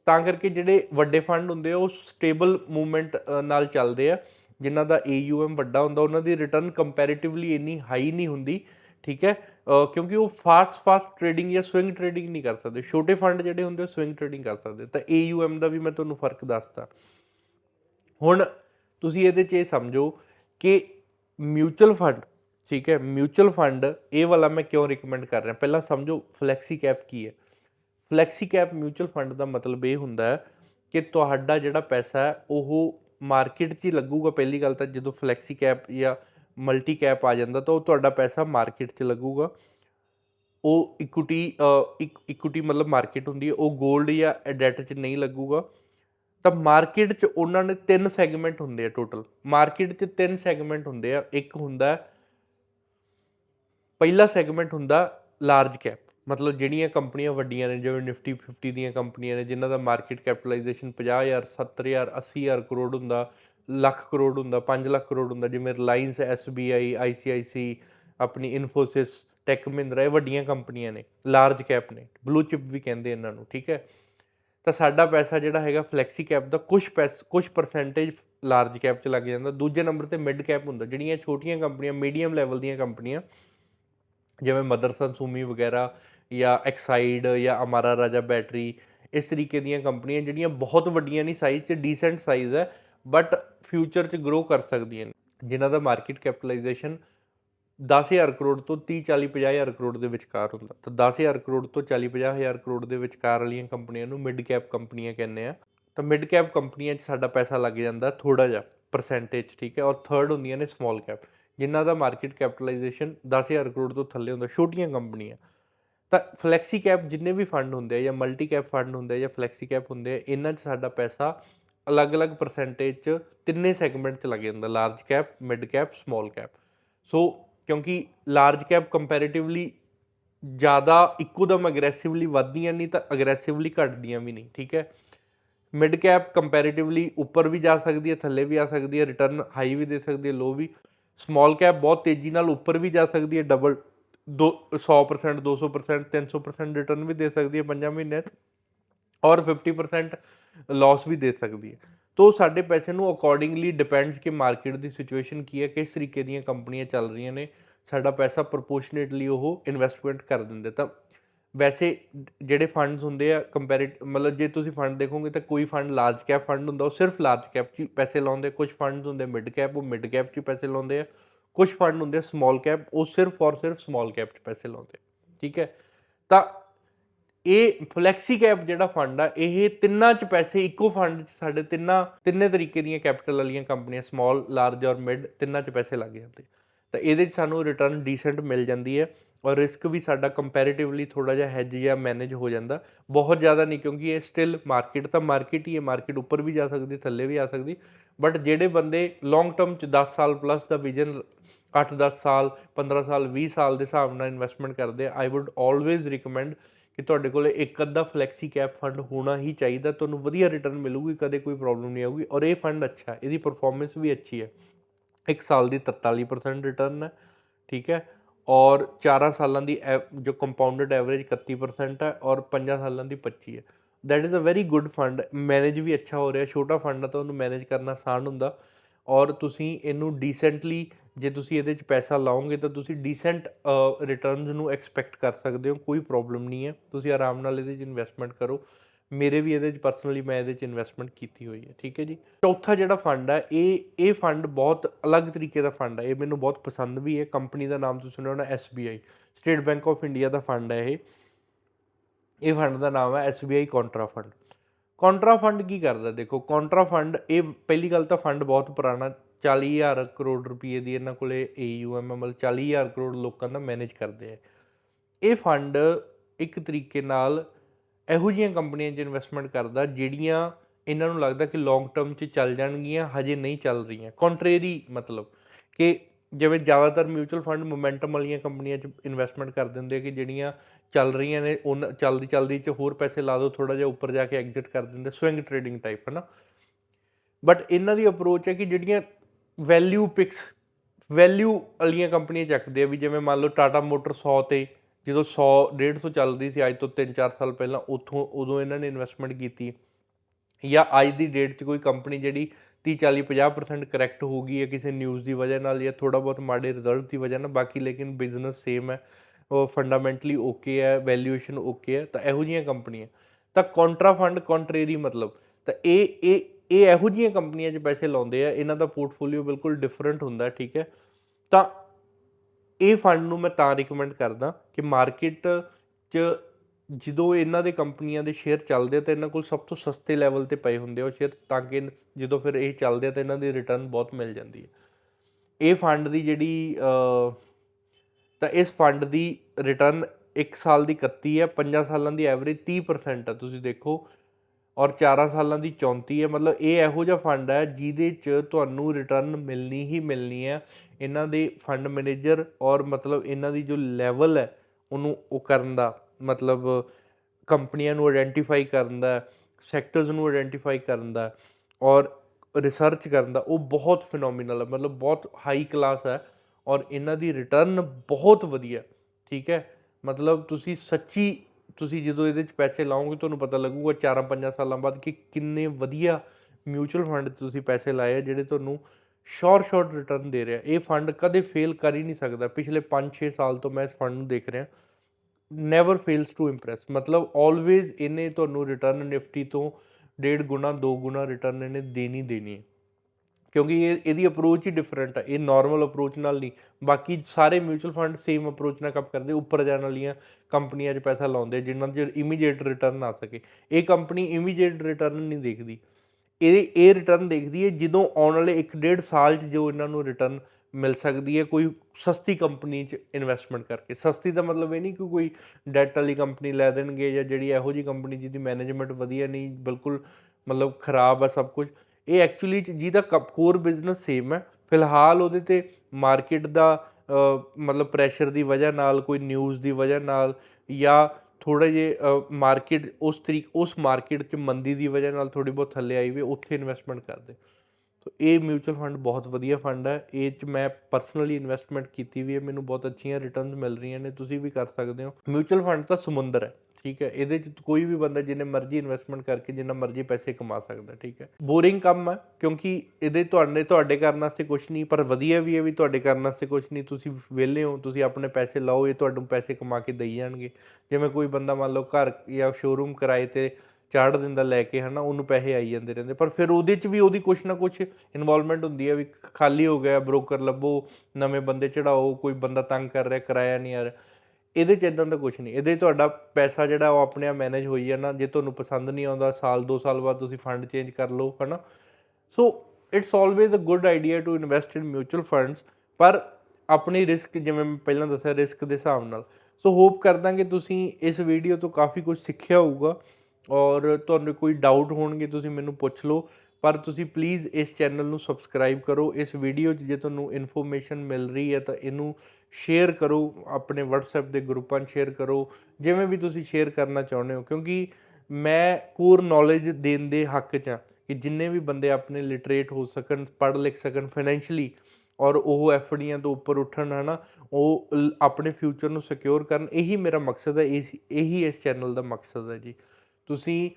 ਤਾਂ ਕਰਕੇ ਜਿਹੜੇ ਵੱਡੇ ਫੰਡ ਹੁੰਦੇ ਆ, ਉਹ ਸਟੇਬਲ ਮੂਵਮੈਂਟ ਨਾਲ ਚੱਲਦੇ ਆ। ਜਿਨ੍ਹਾਂ ਦਾ AUM ਵੱਡਾ ਹੁੰਦਾ, ਉਹਨਾਂ ਦੀ ਰਿਟਰਨ ਕੰਪੈਰੀਟਿਵਲੀ ਇੰਨੀ ਹਾਈ ਨਹੀਂ ਹੁੰਦੀ, ਠੀਕ ਹੈ? ਕਿਉਂਕਿ ਉਹ ਫਾਸਟ ਫਾਸਟ ਟ੍ਰੇਡਿੰਗ ਜਾਂ ਸਵਿੰਗ ਟ੍ਰੇਡਿੰਗ ਨਹੀਂ ਕਰ ਸਕਦੇ। ਛੋਟੇ ਫੰਡ ਜਿਹੜੇ ਹੁੰਦੇ, ਉਹ ਸਵਿੰਗ ਟ੍ਰੇਡਿੰਗ ਕਰ ਸਕਦੇ ਤਾਂ AUM ਦਾ ਵੀ ਮੈਂ ਤੁਹਾਨੂੰ ਫ਼ਰਕ ਦੱਸਦਾ। ਹੁਣ ਤੁਸੀਂ ਇਹਦੇ 'ਚ ਇਹ ਸਮਝੋ ਕਿ ਮਿਊਚੁਅਲ ਫੰਡ ਠੀਕ ਹੈ ਮਿਊਚੁਅਲ ਫੰਡ ਇਹ ਵਾਲਾ ਮੈਂ ਕਿਉਂ ਰეკਮੈਂਡ ਕਰ ਰਿਹਾ? ਪਹਿਲਾਂ ਸਮਝੋ ਫਲੈਕਸੀ ਕੈਪ ਕੀ ਹੈ? ਫਲੈਕਸੀ ਕੈਪ ਮਿਊਚੁਅਲ ਫੰਡ ਦਾ ਮਤਲਬ ਇਹ ਹੁੰਦਾ ਹੈ ਕਿ ਤੁਹਾਡਾ ਜਿਹੜਾ ਪੈਸਾ ਹੈ, ਉਹ ਮਾਰਕੀਟ 'ਚ ਹੀ ਲੱਗੂਗਾ। ਪਹਿਲੀ ਗੱਲ ਤਾਂ ਜਦੋਂ ਫਲੈਕਸੀ ਕੈਪ ਜਾਂ ਮਲਟੀ ਕੈਪ ਆ ਜਾਂਦਾ ਤਾਂ ਉਹ ਤੁਹਾਡਾ ਪੈਸਾ ਮਾਰਕੀਟ 'ਚ ਲੱਗੂਗਾ। ਉਹ ਇਕੁਇਟੀ ਇੱਕ ਮਤਲਬ ਮਾਰਕੀਟ ਹੁੰਦੀ ਹੈ, ਉਹ 골ਡ ਜਾਂ ਡੈਟ 'ਚ ਨਹੀਂ ਲੱਗੂਗਾ। ਤਾਂ ਮਾਰਕੀਟ 'ਚ ਉਹਨਾਂ ਨੇ ਤਿੰਨ ਸੈਗਮੈਂਟ ਹੁੰਦੇ ਆ ਟੋਟਲ ਮਾਰਕੀਟ 'ਚ ਤਿੰਨ ਸੈਗਮੈਂਟ ਹੁੰਦੇ ਆ। ਇੱਕ ਹੁੰਦਾ ਪਹਿਲਾ ਸੈਗਮੈਂਟ ਹੁੰਦਾ ਲਾਰਜ ਕੈਪ ਮਤਲਬ ਜਿਹੜੀਆਂ ਕੰਪਨੀਆਂ ਵੱਡੀਆਂ ਨੇ, ਜਿਵੇਂ ਨਿਫਟੀ 50 ਦੀਆਂ ਕੰਪਨੀਆਂ ਨੇ, ਜਿਨ੍ਹਾਂ ਦਾ ਮਾਰਕੀਟ ਕੈਪੀਟਲਾਈਜੇਸ਼ਨ 50000 70000 80000 ਕਰੋੜ ਹੁੰਦਾ, ਲੱਖ ਕਰੋੜ ਹੁੰਦਾ 5 ਲੱਖ ਕਰੋੜ ਹੁੰਦਾ। ਜਿਵੇਂ ਰਿਲਾਇੰਸ SBI ICICI ਆਪਣੀ ਇਨਫੋਸਿਸ ਟੈਕ ਮਹਿੰਦਰਾ ਇਹ ਵੱਡੀਆਂ ਕੰਪਨੀਆਂ ਨੇ ਲਾਰਜ ਕੈਪ ਨੇ। ਬਲੂ ਚਿਪ ਵੀ ਕਹਿੰਦੇ ਇਹਨਾਂ ਨੂੰ, ਠੀਕ ਹੈ? ਤਾਂ ਸਾਡਾ ਪੈਸਾ ਜਿਹੜਾ ਹੈਗਾ ਫਲੈਕਸੀ ਕੈਪ ਦਾ ਕੁਝ ਪੈਸ ਕੁਝ ਪਰਸੈਂਟੇਜ ਲਾਰਜ ਕੈਪ 'ਚ ਲੱਗ ਜਾਂਦਾ। ਦੂਜੇ ਨੰਬਰ ਤੇ ਮਿਡ ਕੈਪ ਹੁੰਦਾ, ਜਿਹੜੀਆਂ ਛੋਟੀਆਂ ਕੰਪਨੀਆਂ ਮੀਡੀਅਮ ਲੈਵਲ ਦੀਆਂ ਕੰਪਨੀਆਂ, ਜਿਵੇਂ ਮਦਰਸਨ, ਸੂਮੀ ਵਗੈਰਾ ਜਾਂ ਐਕਸਾਈਡ ਜਾਂ ਅਮਾਰਾ ਰਾਜਾ ਬੈਟਰੀ ਇਸ ਤਰੀਕੇ ਦੀਆਂ ਕੰਪਨੀਆਂ ਜਿਹੜੀਆਂ ਬਹੁਤ ਵੱਡੀਆਂ ਨਹੀਂ ਸਾਈਜ਼ 'ਚ ਡੀਸੈਂਟ ਸਾਈਜ਼ ਹੈ ਬਟ ਫਿਊਚਰ 'ਚ ਗਰੋ ਕਰ ਸਕਦੀਆਂ ਨੇ। ਜਿਨ੍ਹਾਂ ਦਾ ਮਾਰਕੀਟ ਕੈਪੀਟਲਾਈਜੇਸ਼ਨ 10000 ਕਰੋੜ ਤੋਂ 30 40 50000 ਕਰੋੜ ਦੇ ਵਿਚਕਾਰ ਹੁੰਦਾ। ਤਾਂ 10000 ਕਰੋੜ ਤੋਂ 40 50000 ਕਰੋੜ ਦੇ ਵਿਚਕਾਰ ਵਾਲੀਆਂ ਕੰਪਨੀਆਂ ਨੂੰ ਮਿਡ ਕੈਪ ਕੰਪਨੀਆਂ ਕਹਿੰਦੇ ਆ। ਤਾਂ ਮਿਡ ਕੈਪ ਕੰਪਨੀਆਂ 'ਚ ਸਾਡਾ ਪੈਸਾ ਲੱਗ ਜਾਂਦਾ ਥੋੜਾ ਜਿਹਾ ਪਰਸੈਂਟੇਜ ਠੀਕ ਹੈ? ਔਰ ਥਰਡ ਹੁੰਦੀਆਂ ਨੇ ਸਮਾਲ ਕੈਪ ਜਿਨ੍ਹਾਂ ਦਾ ਮਾਰਕੀਟ ਕੈਪੀਟਲਾਈਜੇਸ਼ਨ 10000 ਕਰੋੜ ਤੋਂ ਥੱਲੇ ਹੁੰਦਾ, ਛੋਟੀਆਂ ਕੰਪਨੀਆਂ। ਤਾਂ ਫਲੈਕਸੀ ਕੈਪ ਜਿੰਨੇ ਵੀ ਫੰਡ ਹੁੰਦੇ ਆ ਜਾਂ ਮਲਟੀ ਕੈਪ ਫੰਡ ਹੁੰਦੇ ਆ ਜਾਂ ਫਲੈਕਸੀ ਕੈਪ ਹੁੰਦੇ ਆ, ਇਹਨਾਂ 'ਚ ਸਾਡਾ ਪੈਸਾ ਅਲੱਗ-ਅਲੱਗ ਪਰਸੈਂਟੇਜ 'ਚ ਤਿੰਨੇ ਸੈਗਮੈਂਟ 'ਚ ਲੱਗ ਜਾਂਦਾ large cap mid cap small cap so ਕਿਉਂਕਿ ਲਾਰਜ ਕੈਪ ਕੰਪੈਰੀਟਿਵਲੀ ਜ਼ਿਆਦਾ ਇੱਕੋਦਮ ਅਗਰੈਸਿਵਲੀ ਵੱਧਦੀਆਂ ਨਹੀਂ ਤਾਂ ਅਗਰੈਸਿਵਲੀ ਘਟਦੀਆਂ ਵੀ ਨਹੀਂ ਠੀਕ ਹੈ ਮਿਡ ਕੈਪ ਕੰਪੈਰੀਟਿਵਲੀ ਉੱਪਰ ਵੀ ਜਾ ਸਕਦੀ ਹੈ ਥੱਲੇ ਵੀ ਆ ਸਕਦੀ ਹੈ ਰਿਟਰਨ ਹਾਈ ਵੀ ਦੇ ਸਕਦੀ ਹੈ ਲੋ ਵੀ ਸਮਾਲ ਕੈਪ ਬਹੁਤ ਤੇਜ਼ੀ ਨਾਲ ਉੱਪਰ ਵੀ ਜਾ ਸਕਦੀ ਹੈ ਡਬਲ ਦੋ 100% 200% 300% ਰਿਟਰਨ ਵੀ ਦੇ ਸਕਦੀ ਹੈ ਪੰਜਾਂ ਮਹੀਨਿਆਂ 'ਚ ਔਰ 50% ਲਾਸ ਵੀ ਦੇ ਸਕਦੀ ਹੈ ਤੋ ਸਾਡੇ ਪੈਸੇ ਨੂੰ ਅਕੋਰਡਿੰਗਲੀ ਡਿਪੈਂਡਸ ਕਿ ਮਾਰਕੀਟ ਦੀ ਸਿਚੁਏਸ਼ਨ ਕੀ ਹੈ, ਕਿਸ ਤਰੀਕੇ ਦੀਆਂ ਕੰਪਨੀਆਂ ਚੱਲ ਰਹੀਆਂ ਨੇ, ਸਾਡਾ ਪੈਸਾ ਪ੍ਰੋਪੋਰਸ਼ਨੇਟਲੀ ਉਹ ਇਨਵੈਸਟਮੈਂਟ ਕਰ ਦਿੰਦੇ ਤਾਂ ਵੈਸੇ ਜਿਹੜੇ ਫੰਡਸ ਹੁੰਦੇ ਆ ਕੰਪੈਰੀਟ ਮਤਲਬ ਜੇ ਤੁਸੀਂ ਫੰਡ ਦੇਖੋਗੇ ਤਾਂ ਕੋਈ ਫੰਡ ਲਾਰਜ ਕੈਪ ਫੰਡ ਹੁੰਦਾ, ਉਹ ਸਿਰਫ ਲਾਰਜ ਕੈਪ 'ਚ ਪੈਸੇ ਲਾਉਂਦੇ ਕੁਝ ਫੰਡਸ ਹੁੰਦੇ ਮਿਡ ਕੈਪ ਉਹ ਮਿਡ ਕੈਪ 'ਚ ਹੀ ਪੈਸੇ ਲਾਉਂਦੇ ਆ। ਕੁਝ ਫੰਡ ਹੁੰਦੇ ਆ ਸਮਾਲ ਕੈਪ ਉਹ ਸਿਰਫ ਔਰ ਸਿਰਫ ਸਮਾਲ ਕੈਪ 'ਚ ਪੈਸੇ ਲਾਉਂਦੇ ਠੀਕ ਹੈ? ਤਾਂ ਇਹ ਫਲੈਕਸੀ ਕੈਪ ਜਿਹੜਾ ਫੰਡ ਆ, ਇਹ ਤਿੰਨਾਂ 'ਚ ਪੈਸੇ ਇੱਕੋ ਫੰਡ 'ਚ ਸਾਡੇ ਤਿੰਨਾਂ, ਤਿੰਨੇ ਤਰੀਕੇ ਦੀਆਂ ਕੈਪੀਟਲ ਵਾਲੀਆਂ ਕੰਪਨੀਆਂ ਸਮਾਲ ਲਾਰਜ ਔਰ ਮਿਡ ਤਿੰਨਾਂ 'ਚ ਪੈਸੇ ਲੱਗ ਜਾਂਦੇ। ਤਾਂ ਇਹਦੇ 'ਚ ਸਾਨੂੰ ਰਿਟਰਨ ਡੀਸੈਂਟ ਮਿਲ ਜਾਂਦੀ ਹੈ ਔਰ ਰਿਸਕ ਵੀ ਸਾਡਾ ਕੰਪੈਰੀਟਿਵਲੀ ਥੋੜਾ ਜਿਹਾ ਹੈਜ ਜਾਂ ਮੈਨੇਜ ਹੋ ਜਾਂਦਾ। ਬਹੁਤ ਜ਼ਿਆਦਾ ਨਹੀਂ, ਕਿਉਂਕਿ ਇਹ ਸਟਿਲ ਮਾਰਕੀਟ ਤਾਂ ਮਾਰਕੀਟ ਹੀ ਹੈ ਮਾਰਕੀਟ ਉੱਪਰ ਵੀ ਜਾ ਸਕਦੀ, ਥੱਲੇ ਵੀ ਆ ਸਕਦੀ। ਬਟ ਜਿਹੜੇ ਬੰਦੇ ਲੌਂਗ ਟਰਮ 'ਚ 10 ਸਾਲ ਪਲੱਸ ਦਾ ਵਿਜ਼ਨ 8-10 ਸਾਲ 15 ਸਾਲ 20 ਸਾਲ ਦੇ ਹਿਸਾਬ ਨਾਲ ਇਨਵੈਸਟਮੈਂਟ ਕਰਦੇ ਆਈ ਊਡ ਆਲਵੇਜ਼ ਰეკਮੈਂਡ ਕਿ ਤੁਹਾਡੇ ਕੋਲੇ ਇੱਕ ਅੱਧਾ ਫਲੈਕਸੀ ਕੈਪ ਫੰਡ ਹੋਣਾ ਹੀ ਚਾਹੀਦਾ, ਤੁਹਾਨੂੰ ਵਧੀਆ ਰਿਟਰਨ ਮਿਲੂਗੀ, ਕਦੇ ਕੋਈ ਪ੍ਰੋਬਲਮ ਨਹੀਂ ਆਊਗੀ ਔਰ ਇਹ ਫੰਡ ਅੱਛਾ ਇਹਦੀ ਪਰਫਾਰਮੈਂਸ ਵੀ ਅੱਛੀ ਹੈ। ਇੱਕ ਸਾਲ ਦੀ 43% ਰਿਟਰਨ ਹੈ, ਠੀਕ ਹੈ, ਔਰ 4 ਸਾਲਾਂ ਦੀ ਐਵ- ਜੋ ਕੰਪਾਊਂਡਡ ਐਵਰੇਜ 31% ਹੈ ਔਰ 5 ਸਾਲਾਂ ਦੀ 25 ਹੈ। That is a very good fund manage ਵੀ ਅੱਛਾ ਹੋ ਰਿਹਾ, ਛੋਟਾ ਫੰਡ ਆ ਤਾਂ ਉਹਨੂੰ ਮੈਨੇਜ ਕਰਨਾ ਆਸਾਨ ਹੁੰਦਾ ਔਰ ਤੁਸੀਂ ਇਹਨੂੰ ਡੀਸੈਂਟਲੀ ਜੇ ਤੁਸੀਂ ਇਹਦੇ 'ਚ ਪੈਸਾ ਲਾਓਗੇ ਤਾਂ ਤੁਸੀਂ ਡੀਸੈਂਟ ਰਿਟਰਨਸ ਨੂੰ ਐਕਸਪੈਕਟ ਕਰ ਸਕਦੇ ਹੋ, ਕੋਈ ਪ੍ਰੋਬਲਮ ਨਹੀਂ ਹੈ। ਤੁਸੀਂ ਆਰਾਮ ਨਾਲ ਇਹਦੇ 'ਚ ਇਨਵੈਸਟਮੈਂਟ ਕਰੋ। ਮੇਰੇ ਵੀ ਇਹਦੇ 'ਚ ਪਰਸਨਲੀ ਮੈਂ ਇਹਦੇ 'ਚ ਇਨਵੈਸਟਮੈਂਟ ਕੀਤੀ ਹੋਈ ਹੈ, ਠੀਕ ਹੈ ਜੀ? ਚੌਥਾ ਜਿਹੜਾ ਫੰਡ ਹੈ ਇਹ ਇਹ ਫੰਡ ਬਹੁਤ ਅਲੱਗ ਤਰੀਕੇ ਦਾ ਫੰਡ ਹੈ ਇਹ ਮੈਨੂੰ ਬਹੁਤ ਪਸੰਦ ਵੀ ਹੈ। ਕੰਪਨੀ ਦਾ ਨਾਮ ਤੁਸੀਂ ਸੁਣਿਆ ਹੋਣਾ SBI state bank of India the fund ਹੈ ਇਹ। ਇਹ ਫੰਡ ਦਾ ਨਾਮ ਹੈ SBI contra fund contra fund ਕੀ ਕਰਦਾ? ਦੇਖੋ ਕੰਟਰਾ ਫੰਡ ਇਹ ਪਹਿਲੀ ਗੱਲ ਤਾਂ ਫੰਡ ਬਹੁਤ ਪੁਰਾਣਾ 40000 ਕਰੋੜ ਰੁਪਏ ਦੀ ਇਹਨਾਂ ਕੋਲੇ AUM ਹੈ, ਮਤਲਬ 40000 ਕਰੋੜ ਲੋਕਾਂ ਦਾ ਮੈਨੇਜ ਕਰਦੇ ਆ। ਇਹ ਫੰਡ ਇੱਕ ਤਰੀਕੇ ਨਾਲ ਇਹੋ ਜਿਹੀਆਂ ਕੰਪਨੀਆਂ 'ਚ ਇਨਵੈਸਟਮੈਂਟ ਕਰਦਾ, ਜਿਹੜੀਆਂ ਇਹਨਾਂ ਨੂੰ ਲੱਗਦਾ ਕਿ ਲੌਂਗ ਟਰਮ 'ਚ ਚੱਲ ਜਾਣਗੀਆਂ, ਹਜੇ ਨਹੀਂ ਚੱਲ ਰਹੀਆਂ। ਕੰਟਰੇਰੀ ਮਤਲਬ ਕਿ ਜਿਵੇਂ ਜ਼ਿਆਦਾਤਰ ਮਿਊਚੁਅਲ ਫੰਡ ਮੋਮੈਂਟਮ ਵਾਲੀਆਂ ਕੰਪਨੀਆਂ 'ਚ ਇਨਵੈਸਟਮੈਂਟ ਕਰ ਦਿੰਦੇ ਆ ਕਿ ਜਿਹੜੀਆਂ ਚੱਲ ਰਹੀਆਂ ਨੇ ਉਹਨਾਂ ਚੱਲਦੀ ਚੱਲਦੀ 'ਚ ਹੋਰ ਪੈਸੇ ਲਾ ਦਿਓ ਥੋੜਾ ਜਿਹਾ ਉੱਪਰ ਜਾ ਕੇ ਐਗਜ਼ਿਟ ਕਰ ਦਿੰਦੇ ਸਵਿੰਗ ਟ੍ਰੇਡਿੰਗ ਟਾਈਪ ਹੈ ਨਾ ਬਟ ਇਹਨਾਂ ਦੀ ਅਪਰੋਚ ਹੈ ਕਿ ਜਿਹੜੀਆਂ ਵੈਲਿਊ ਪਿਕਸ, ਵੈਲਿਊ ਵਾਲੀਆਂ ਕੰਪਨੀਆਂ ਚੱਕਦੇ ਆ ਵੀ ਜਿਵੇਂ ਮੰਨ ਲਓ ਟਾਟਾ ਮੋਟਰ 100 ਤੇ ਜਦੋਂ 100 150 ਚੱਲਦੀ ਸੀ, ਅੱਜ ਤੋਂ 3-4 ਸਾਲ ਪਹਿਲਾਂ, ਉੱਥੋਂ, ਉਦੋਂ ਇਹਨਾਂ ਨੇ ਇਨਵੈਸਟਮੈਂਟ ਕੀਤੀ ਜਾਂ ਅੱਜ ਦੀ ਡੇਟ 'ਚ ਕੋਈ ਕੰਪਨੀ ਜਿਹੜੀ 30 40 50% ਕਰੈਕਟ ਹੋ ਗਈ ਹੈ ਕਿਸੇ ਨਿਊਜ਼ ਦੀ ਵਜ੍ਹਾ ਨਾਲ ਜਾਂ ਥੋੜਾ ਬਹੁਤ ਮਾੜੇ ਰਿਜ਼ਲਟ ਦੀ ਵਜ੍ਹਾ ਨਾਲ, ਬਾਕੀ ਲੇਕਿਨ ਬਿਜ਼ਨਸ ਸੇਮ ਹੈ, ਉਹ ਫੰਡਾਮੈਂਟਲੀ ਓਕੇ ਹੈ ਵੈਲਿਊਏਸ਼ਨ ਓਕੇ ਹੈ, ਤਾਂ ਇਹੋ ਜਿਹੀਆਂ ਕੰਪਨੀਆਂ। ਤਾਂ ਕੰਟਰਾ ਫੰਡ ਕੰਟਰੇਰੀ ਮਤਲਬ, ਤਾਂ ਇਹ ਇਹ ਇਹ ਇਹੋ ਜਿਹੀਆਂ ਕੰਪਨੀਆਂ 'ਚ ਪੈਸੇ ਲਾਉਂਦੇ ਆ, ਇਹਨਾਂ ਦਾ ਪੋਰਟਫੋਲੀਓ ਬਿਲਕੁਲ ਡਿਫਰੈਂਟ ਹੁੰਦਾ, ਠੀਕ ਹੈ। ਤਾਂ ਇਹ ਫੰਡ ਨੂੰ ਮੈਂ ਤਾਂ ਰეკਮੈਂਡ ਕਰਦਾ ਕਿ ਮਾਰਕੀਟ 'ਚ ਜਦੋਂ ਇਹਨਾਂ ਦੇ ਕੰਪਨੀਆਂ ਦੇ ਸ਼ੇਅਰ ਚੱਲਦੇ ਆ ਤਾਂ ਇਹਨਾਂ ਕੋਲ ਸਭ ਤੋਂ ਸਸਤੇ ਲੈਵਲ ਤੇ ਪਏ ਹੁੰਦੇ ਆ ਉਹ ਸ਼ੇਅਰ ਤਾਂ ਕਿ ਜਦੋਂ ਫਿਰ ਇਹ ਚੱਲਦੇ ਆ ਤਾਂ ਇਹਨਾਂ ਦੀ ਰਿਟਰਨ ਬਹੁਤ ਮਿਲ ਜਾਂਦੀ ਹੈ। ਇਹ ਫੰਡ ਦੀ ਜਿਹੜੀ ਤਾਂ ਇਸ ਫੰਡ ਦੀ ਰਿਟਰਨ 1 ਸਾਲ ਦੀ 31 ਹੈ 5 ਸਾਲਾਂ ਦੀ ਐਵਰੇਜ 30% ਹੈ ਤੁਸੀਂ ਦੇਖੋ। ਔਰ 4 ਸਾਲਾਂ ਦੀ 34 ਹੈ, ਮਤਲਬ ਇਹ ਇਹੋ ਜਿਹਾ ਫੰਡ ਹੈ ਜਿਹਦੇ 'ਚ ਤੁਹਾਨੂੰ ਰਿਟਰਨ ਮਿਲਣੀ ਹੀ ਮਿਲਣੀ ਹੈ। ਇਹਨਾਂ ਦੇ ਫੰਡ ਮੈਨੇਜਰ ਔਰ ਮਤਲਬ ਇਹਨਾਂ ਦੀ ਜੋ ਲੈਵਲ ਹੈ, ਉਹਨੂੰ ਉਹ ਕਰਨ ਦਾ, ਮਤਲਬ ਕੰਪਨੀਆਂ ਨੂੰ ਆਇਡੈਂਟੀਫਾਈ ਕਰਨ ਦਾ ਸੈਕਟਰਸ ਨੂੰ ਆਇਡੈਂਟੀਫਾਈ ਕਰਨ ਦਾ ਔਰ ਰਿਸਰਚ ਕਰਨ ਦਾ, ਉਹ ਬਹੁਤ ਫਿਨੋਮੀਨਲ ਹੈ, ਮਤਲਬ ਬਹੁਤ ਹਾਈ ਕਲਾਸ ਹੈ ਔਰ ਇਹਨਾਂ ਦੀ ਰਿਟਰਨ ਬਹੁਤ ਵਧੀਆ, ਠੀਕ ਹੈ? ਮਤਲਬ ਤੁਸੀਂ ਸੱਚੀ ਤੁਸੀਂ ਜਦੋਂ ਇਹਦੇ 'ਚ ਪੈਸੇ ਲਾਓਗੇ, ਤੁਹਾਨੂੰ ਪਤਾ ਲੱਗੂਗਾ 4-5 ਸਾਲਾਂ ਬਾਅਦ ਕਿ ਕਿੰਨੇ ਵਧੀਆ ਮਿਊਚੁਅਲ ਫੰਡ 'ਚ ਤੁਸੀਂ ਪੈਸੇ ਲਾਏ ਆ, ਜਿਹੜੇ ਤੁਹਾਨੂੰ ਸ਼ੋਰ ਸ਼ੋਰਟ ਰਿਟਰਨ ਦੇ ਰਿਹਾ ਇਹ ਫੰਡ ਕਦੇ ਫੇਲ ਕਰ ਹੀ ਨਹੀਂ ਸਕਦਾ। ਪਿਛਲੇ 5-6 ਸਾਲ ਤੋਂ ਮੈਂ ਇਸ ਫੰਡ ਨੂੰ ਦੇਖ ਰਿਹਾ। ਨੈਵਰ ਫੇਲਸ ਟੂ ਇੰਪ੍ਰੈਸ ਮਤਲਬ ਆਲਵੇਜ਼ ਇਹਨੇ ਤੁਹਾਨੂੰ ਰਿਟਰਨ ਨਿਫਟੀ ਤੋਂ ਡੇਢ ਗੁਣਾ, ਦੋ ਗੁਣਾ ਰਿਟਰਨ ਇਹਨੇ ਦੇਣੀ ਦੇਣੀ ਹੈ। ਕਿਉਂਕਿ ਇਹ, ਇਹਦੀ ਅਪਰੋਚ ਹੀ ਡਿਫਰੈਂਟ ਹੈ ਇਹ ਨਾਰਮਲ ਅਪਰੋਚ ਨਾਲ ਨਹੀਂ। ਬਾਕੀ ਸਾਰੇ ਮਿਊਚੁਅਲ ਫੰਡ ਸੇਮ ਅਪਰੋਚ ਨਾਲ ਕੰਮ ਕਰਦੇ। ਉੱਪਰ ਜਾਣ ਵਾਲੀਆਂ ਕੰਪਨੀਆਂ 'ਚ ਪੈਸਾ ਲਾਉਂਦੇ ਜਿਨ੍ਹਾਂ 'ਚ ਇਮੀਡੀਏਟ ਰਿਟਰਨ ਆ ਸਕੇ। ਇਹ ਕੰਪਨੀ ਇਮੀਡੀਏਟ ਰਿਟਰਨ ਨਹੀਂ ਦੇਖਦੀ। ਇਹ ਇਹ ਰਿਟਰਨ ਦੇਖਦੀ ਹੈ ਜਦੋਂ ਆਉਣ ਵਾਲੇ 1.5 ਸਾਲ 'ਚ ਜੋ ਇਹਨਾਂ ਨੂੰ ਰਿਟਰਨ ਮਿਲ ਸਕਦੀ ਹੈ ਕੋਈ ਸਸਤੀ ਕੰਪਨੀ 'ਚ ਇਨਵੈਸਟਮੈਂਟ ਕਰਕੇ। ਸਸਤੀ ਦਾ ਮਤਲਬ ਇਹ ਨਹੀਂ ਕਿ ਕੋਈ ਡੈਟ ਵਾਲੀ ਕੰਪਨੀ ਲੈ ਦੇਣਗੇ ਜਾਂ ਜਿਹੜੀ ਇਹੋ ਜੀ ਕੰਪਨੀ ਜਿਹਦੀ ਮੈਨੇਜਮੈਂਟ ਵਧੀਆ ਨਹੀਂ, ਬਿਲਕੁਲ ਮਤਲਬ ਖਰਾਬ ਆ ਸਭ ਕੁਝ। ਇਹ ਐਕਚੁਅਲੀ ਜਿਹਦਾ ਕੋਰ ਬਿਜ਼ਨਸ ਸੇਮ ਹੈ। ਫਿਲਹਾਲ ਉਹਦੇ ਤੇ ਮਾਰਕੀਟ ਦਾ ਮਤਲਬ ਪ੍ਰੈਸ਼ਰ ਦੀ ਵਜ੍ਹਾ ਨਾਲ, ਕੋਈ ਨਿਊਜ਼ ਦੀ ਵਜ੍ਹਾ ਨਾਲ ਜਾਂ ਥੋੜਾ ਜੇ ਮਾਰਕੀਟ ਉਸ ਤਰੀਕ, ਉਸ ਮਾਰਕੀਟ 'ਚ ਮੰਦੀ ਦੀ ਵਜ੍ਹਾ ਨਾਲ ਥੋੜੀ ਬਹੁਤ ਥੱਲੇ ਆਈ ਵੀ ਉੱਥੇ ਇਨਵੈਸਟਮੈਂਟ ਕਰਦੇ। ਸੋ ਇਹ ਮਿਊਚੁਅਲ ਫੰਡ ਬਹੁਤ ਵਧੀਆ ਫੰਡ ਹੈ। ਇਹ 'ਚ ਮੈਂ ਪਰਸਨਲੀ ਇਨਵੈਸਟਮੈਂਟ ਕੀਤੀ ਵੀ ਹੈ। ਮੈਨੂੰ ਬਹੁਤ ਅੱਛੀਆਂ ਰਿਟਰਨਸ ਮਿਲ ਰਹੀਆਂ ਨੇ। ਤੁਸੀਂ ਵੀ ਕਰ ਸਕਦੇ ਹੋ। ਮਿਊਚੁਅਲ ਫੰਡ ਤਾਂ ਸਮੁੰਦਰ ਹੈ। ਠੀਕ ਹੈ? ਇਹਦੇ 'ਚ ਕੋਈ ਵੀ ਬੰਦਾ ਜਿੰਨੇ ਮਰਜ਼ੀ ਇਨਵੈਸਟਮੈਂਟ ਕਰਕੇ ਜਿੰਨਾ ਮਰਜ਼ੀ ਪੈਸੇ ਕਮਾ ਸਕਦਾ, ਠੀਕ ਹੈ? ਬੋਰਿੰਗ ਕੰਮ ਹੈ, ਕਿਉਂਕਿ ਇਹਦੇ ਤੁਹਾਡੇ ਤੁਹਾਡੇ ਕਰਨ ਵਾਸਤੇ ਕੁਝ ਨਹੀਂ, ਪਰ ਵਧੀਆ ਵੀ ਹੈ ਵੀ ਤੁਹਾਡੇ ਕਰਨ ਵਾਸਤੇ ਕੁਝ ਨਹੀਂ। ਤੁਸੀਂ ਵਿਹਲੇ ਹੋ, ਤੁਸੀਂ ਆਪਣੇ ਪੈਸੇ ਲਾਓ, ਇਹ ਤੁਹਾਨੂੰ ਪੈਸੇ ਕਮਾ ਕੇ ਦੇਈ ਜਾਣਗੇ। ਜਿਵੇਂ ਕੋਈ ਬੰਦਾ ਮੰਨ ਲਓ ਘਰ ਜਾਂ ਸ਼ੋਰੂਮ ਕਿਰਾਏ ਤੇ ਚਾੜ ਦਿੰਦਾ ਲੈ ਕੇ, ਹਨਾ, ਉਹਨੂੰ ਪੈਸੇ ਆਈ ਜਾਂਦੇ ਰਹਿੰਦੇ। ਪਰ ਫਿਰ ਉਹਦੇ 'ਚ ਵੀ ਉਹਦੀ ਕੁਛ ਨਾ ਕੁਛ ਇਨਵੋਲਵਮੈਂਟ ਹੁੰਦੀ ਹੈ ਵੀ ਖਾਲੀ ਹੋ ਗਿਆ ਬ੍ਰੋਕਰ ਲੱਭੋ, ਨਵੇਂ ਬੰਦੇ ਚੜਾਓ, ਕੋਈ ਬੰਦਾ ਤੰਗ ਕਰ ਰਿਹਾ, ਕਿਰਾਇਆ ਨਹੀਂ ਆ ਰਿਹਾ। ਇਹਦੇ 'ਚ ਇਦਾਂ ਦਾ ਕੁਝ ਨਹੀਂ। ਇਹਦੇ 'ਚ ਤੁਹਾਡਾ ਪੈਸਾ ਜਿਹੜਾ ਉਹ ਆਪਣੇ ਆਪ ਮੈਨੇਜ ਹੋਈ ਜਾਣਾ। ਜੇ ਤੁਹਾਨੂੰ ਪਸੰਦ ਨਹੀਂ ਆਉਂਦਾ, ਸਾਲ 2 ਸਾਲ ਬਾਅਦ ਤੁਸੀਂ ਫੰਡ ਚੇਂਜ ਕਰ ਲਓ, ਹਨਾ? So it's always a good idea to invest in mutual funds ਪਰ ਆਪਣੀ ਰਿਸਕ ਜਿਵੇਂ ਮੈਂ ਪਹਿਲਾਂ ਦੱਸਿਆ ਰਿਸਕ ਦੇ ਹਿਸਾਬ ਨਾਲ। ਸੋ ਹੋਪ ਕਰਦਾ ਕਿ ਤੁਸੀਂ ਇਸ ਵੀਡੀਓ ਤੋਂ ਕਾਫੀ ਕੁਝ ਸਿੱਖਿਆ ਹੋਊਗਾ ਔਰ ਤੁਹਾਨੂੰ ਕੋਈ ਡਾਊਟ ਹੋਣਗੇ, ਤੁਸੀਂ ਮੈਨੂੰ ਪੁੱਛ ਲਓ। ਪਰ ਤੁਸੀਂ ਪਲੀਜ਼ ਇਸ ਚੈਨਲ ਨੂੰ ਸਬਸਕ੍ਰਾਈਬ ਕਰੋ। ਇਸ ਵੀਡੀਓ 'ਚ ਜੇ ਤੁਹਾਨੂੰ ਇਨਫੋਰਮੇਸ਼ਨ ਮਿਲ ਰਹੀ ਹੈ ਤਾਂ ਇਹਨੂੰ ਸ਼ੇਅਰ ਕਰੋ, ਆਪਣੇ WhatsApp ਦੇ ਗਰੁੱਪਾਂ 'ਚ ਸ਼ੇਅਰ ਕਰੋ, ਜਿਵੇਂ ਵੀ ਤੁਸੀਂ ਸ਼ੇਅਰ ਕਰਨਾ ਚਾਹੁੰਦੇ ਹੋ। ਕਿਉਂਕਿ ਮੈਂ ਕੋਰ ਨੌਲੇਜ ਦੇਣ ਦੇ ਹੱਕ 'ਚ ਹਾਂ ਕਿ ਜਿੰਨੇ ਵੀ ਬੰਦੇ ਆਪਣੇ ਲਿਟਰੇਟ ਹੋ ਸਕਣ, ਪੜ੍ਹ ਲਿਖ ਸਕਣ ਫਾਈਨੈਂਸ਼ਲੀ ਔਰ ਉਹ ਐਫਡੀਆਂ ਤੋਂ ਉੱਪਰ ਉੱਠਣ, ਹਨਾ, ਉਹ ਆਪਣੇ ਫਿਊਚਰ ਨੂੰ ਸਿਕਿਉਰ ਕਰਨ, ਇਹੀ ਮੇਰਾ ਮਕਸਦ ਹੈ, ਇਸ- ਇਹੀ ਇਸ ਚੈਨਲ ਦਾ ਮਕਸਦ ਹੈ ਜੀ। ਤੁਸੀਂ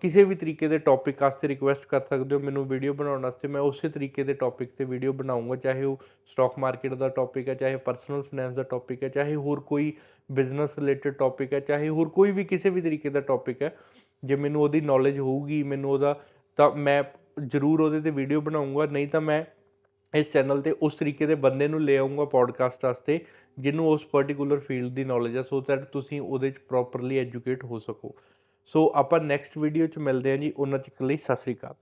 ਕਿਸੇ ਵੀ ਤਰੀਕੇ ਦੇ ਟੌਪਿਕ ਵਾਸਤੇ ਰਿਕੁਐਸਟ ਕਰ ਸਕਦੇ ਹੋ ਮੈਨੂੰ ਵੀਡੀਓ ਬਣਾਉਣ ਵਾਸਤੇ, ਮੈਂ ਉਸੇ ਤਰੀਕੇ ਦੇ ਟੌਪਿਕ ਤੇ ਵੀਡੀਓ ਬਣਾਉਂਗਾ, ਚਾਹੇ ਉਹ ਸਟਾਕ ਮਾਰਕੀਟ ਦਾ ਟੌਪਿਕ ਹੈ, ਚਾਹੇ ਪਰਸਨਲ ਫਾਈਨੈਂਸ ਦਾ ਟੌਪਿਕ ਹੈ, ਚਾਹੇ ਹੋਰ ਕੋਈ ਬਿਜ਼ਨਸ ਰਿਲੇਟਡ ਟੌਪਿਕ ਹੈ, ਚਾਹੇ ਹੋਰ ਕੋਈ ਵੀ ਕਿਸੇ ਵੀ ਤਰੀਕੇ ਦਾ ਟੌਪਿਕ ਹੈ, ਜੇ ਮੈਨੂੰ ਉਹਦੀ ਨੌਲੇਜ ਹੋਊਗੀ, ਮੈਨੂੰ ਉਹਦਾ, ਤਾਂ ਮੈਂ ਜ਼ਰੂਰ ਉਹਦੇ ਤੇ ਵੀਡੀਓ ਬਣਾਉਂਗਾ, ਨਹੀਂ ਤਾਂ ਮੈਂ ਇਸ ਚੈਨਲ ਤੇ ਉਸ ਤਰੀਕੇ ਦੇ ਬੰਦੇ ਨੂੰ ਲੈ ਆਉਂਗਾ ਪੋਡਕਾਸਟ ਵਾਸਤੇ, ਜਿਹਨੂੰ ਉਸ ਪਾਰਟਿਕੂਲਰ ਫੀਲਡ ਦੀ ਨੌਲੇਜ ਹੈ ਸੋ ਦੈਟ ਤੁਸੀਂ ਉਹਦੇ 'ਚ ਪ੍ਰੋਪਰਲੀ ਐਜੂਕੇਟ ਹੋ ਸਕੋ। ਸੋ ਆਪਾਂ ਨੈਕਸਟ ਵੀਡੀਓ 'ਚ ਮਿਲਦੇ ਹਾਂ ਜੀ। ਉਹਨਾਂ ਚਿਕ ਲਈ ਸਤਿ ਸ੍ਰੀ ਅਕਾਲ।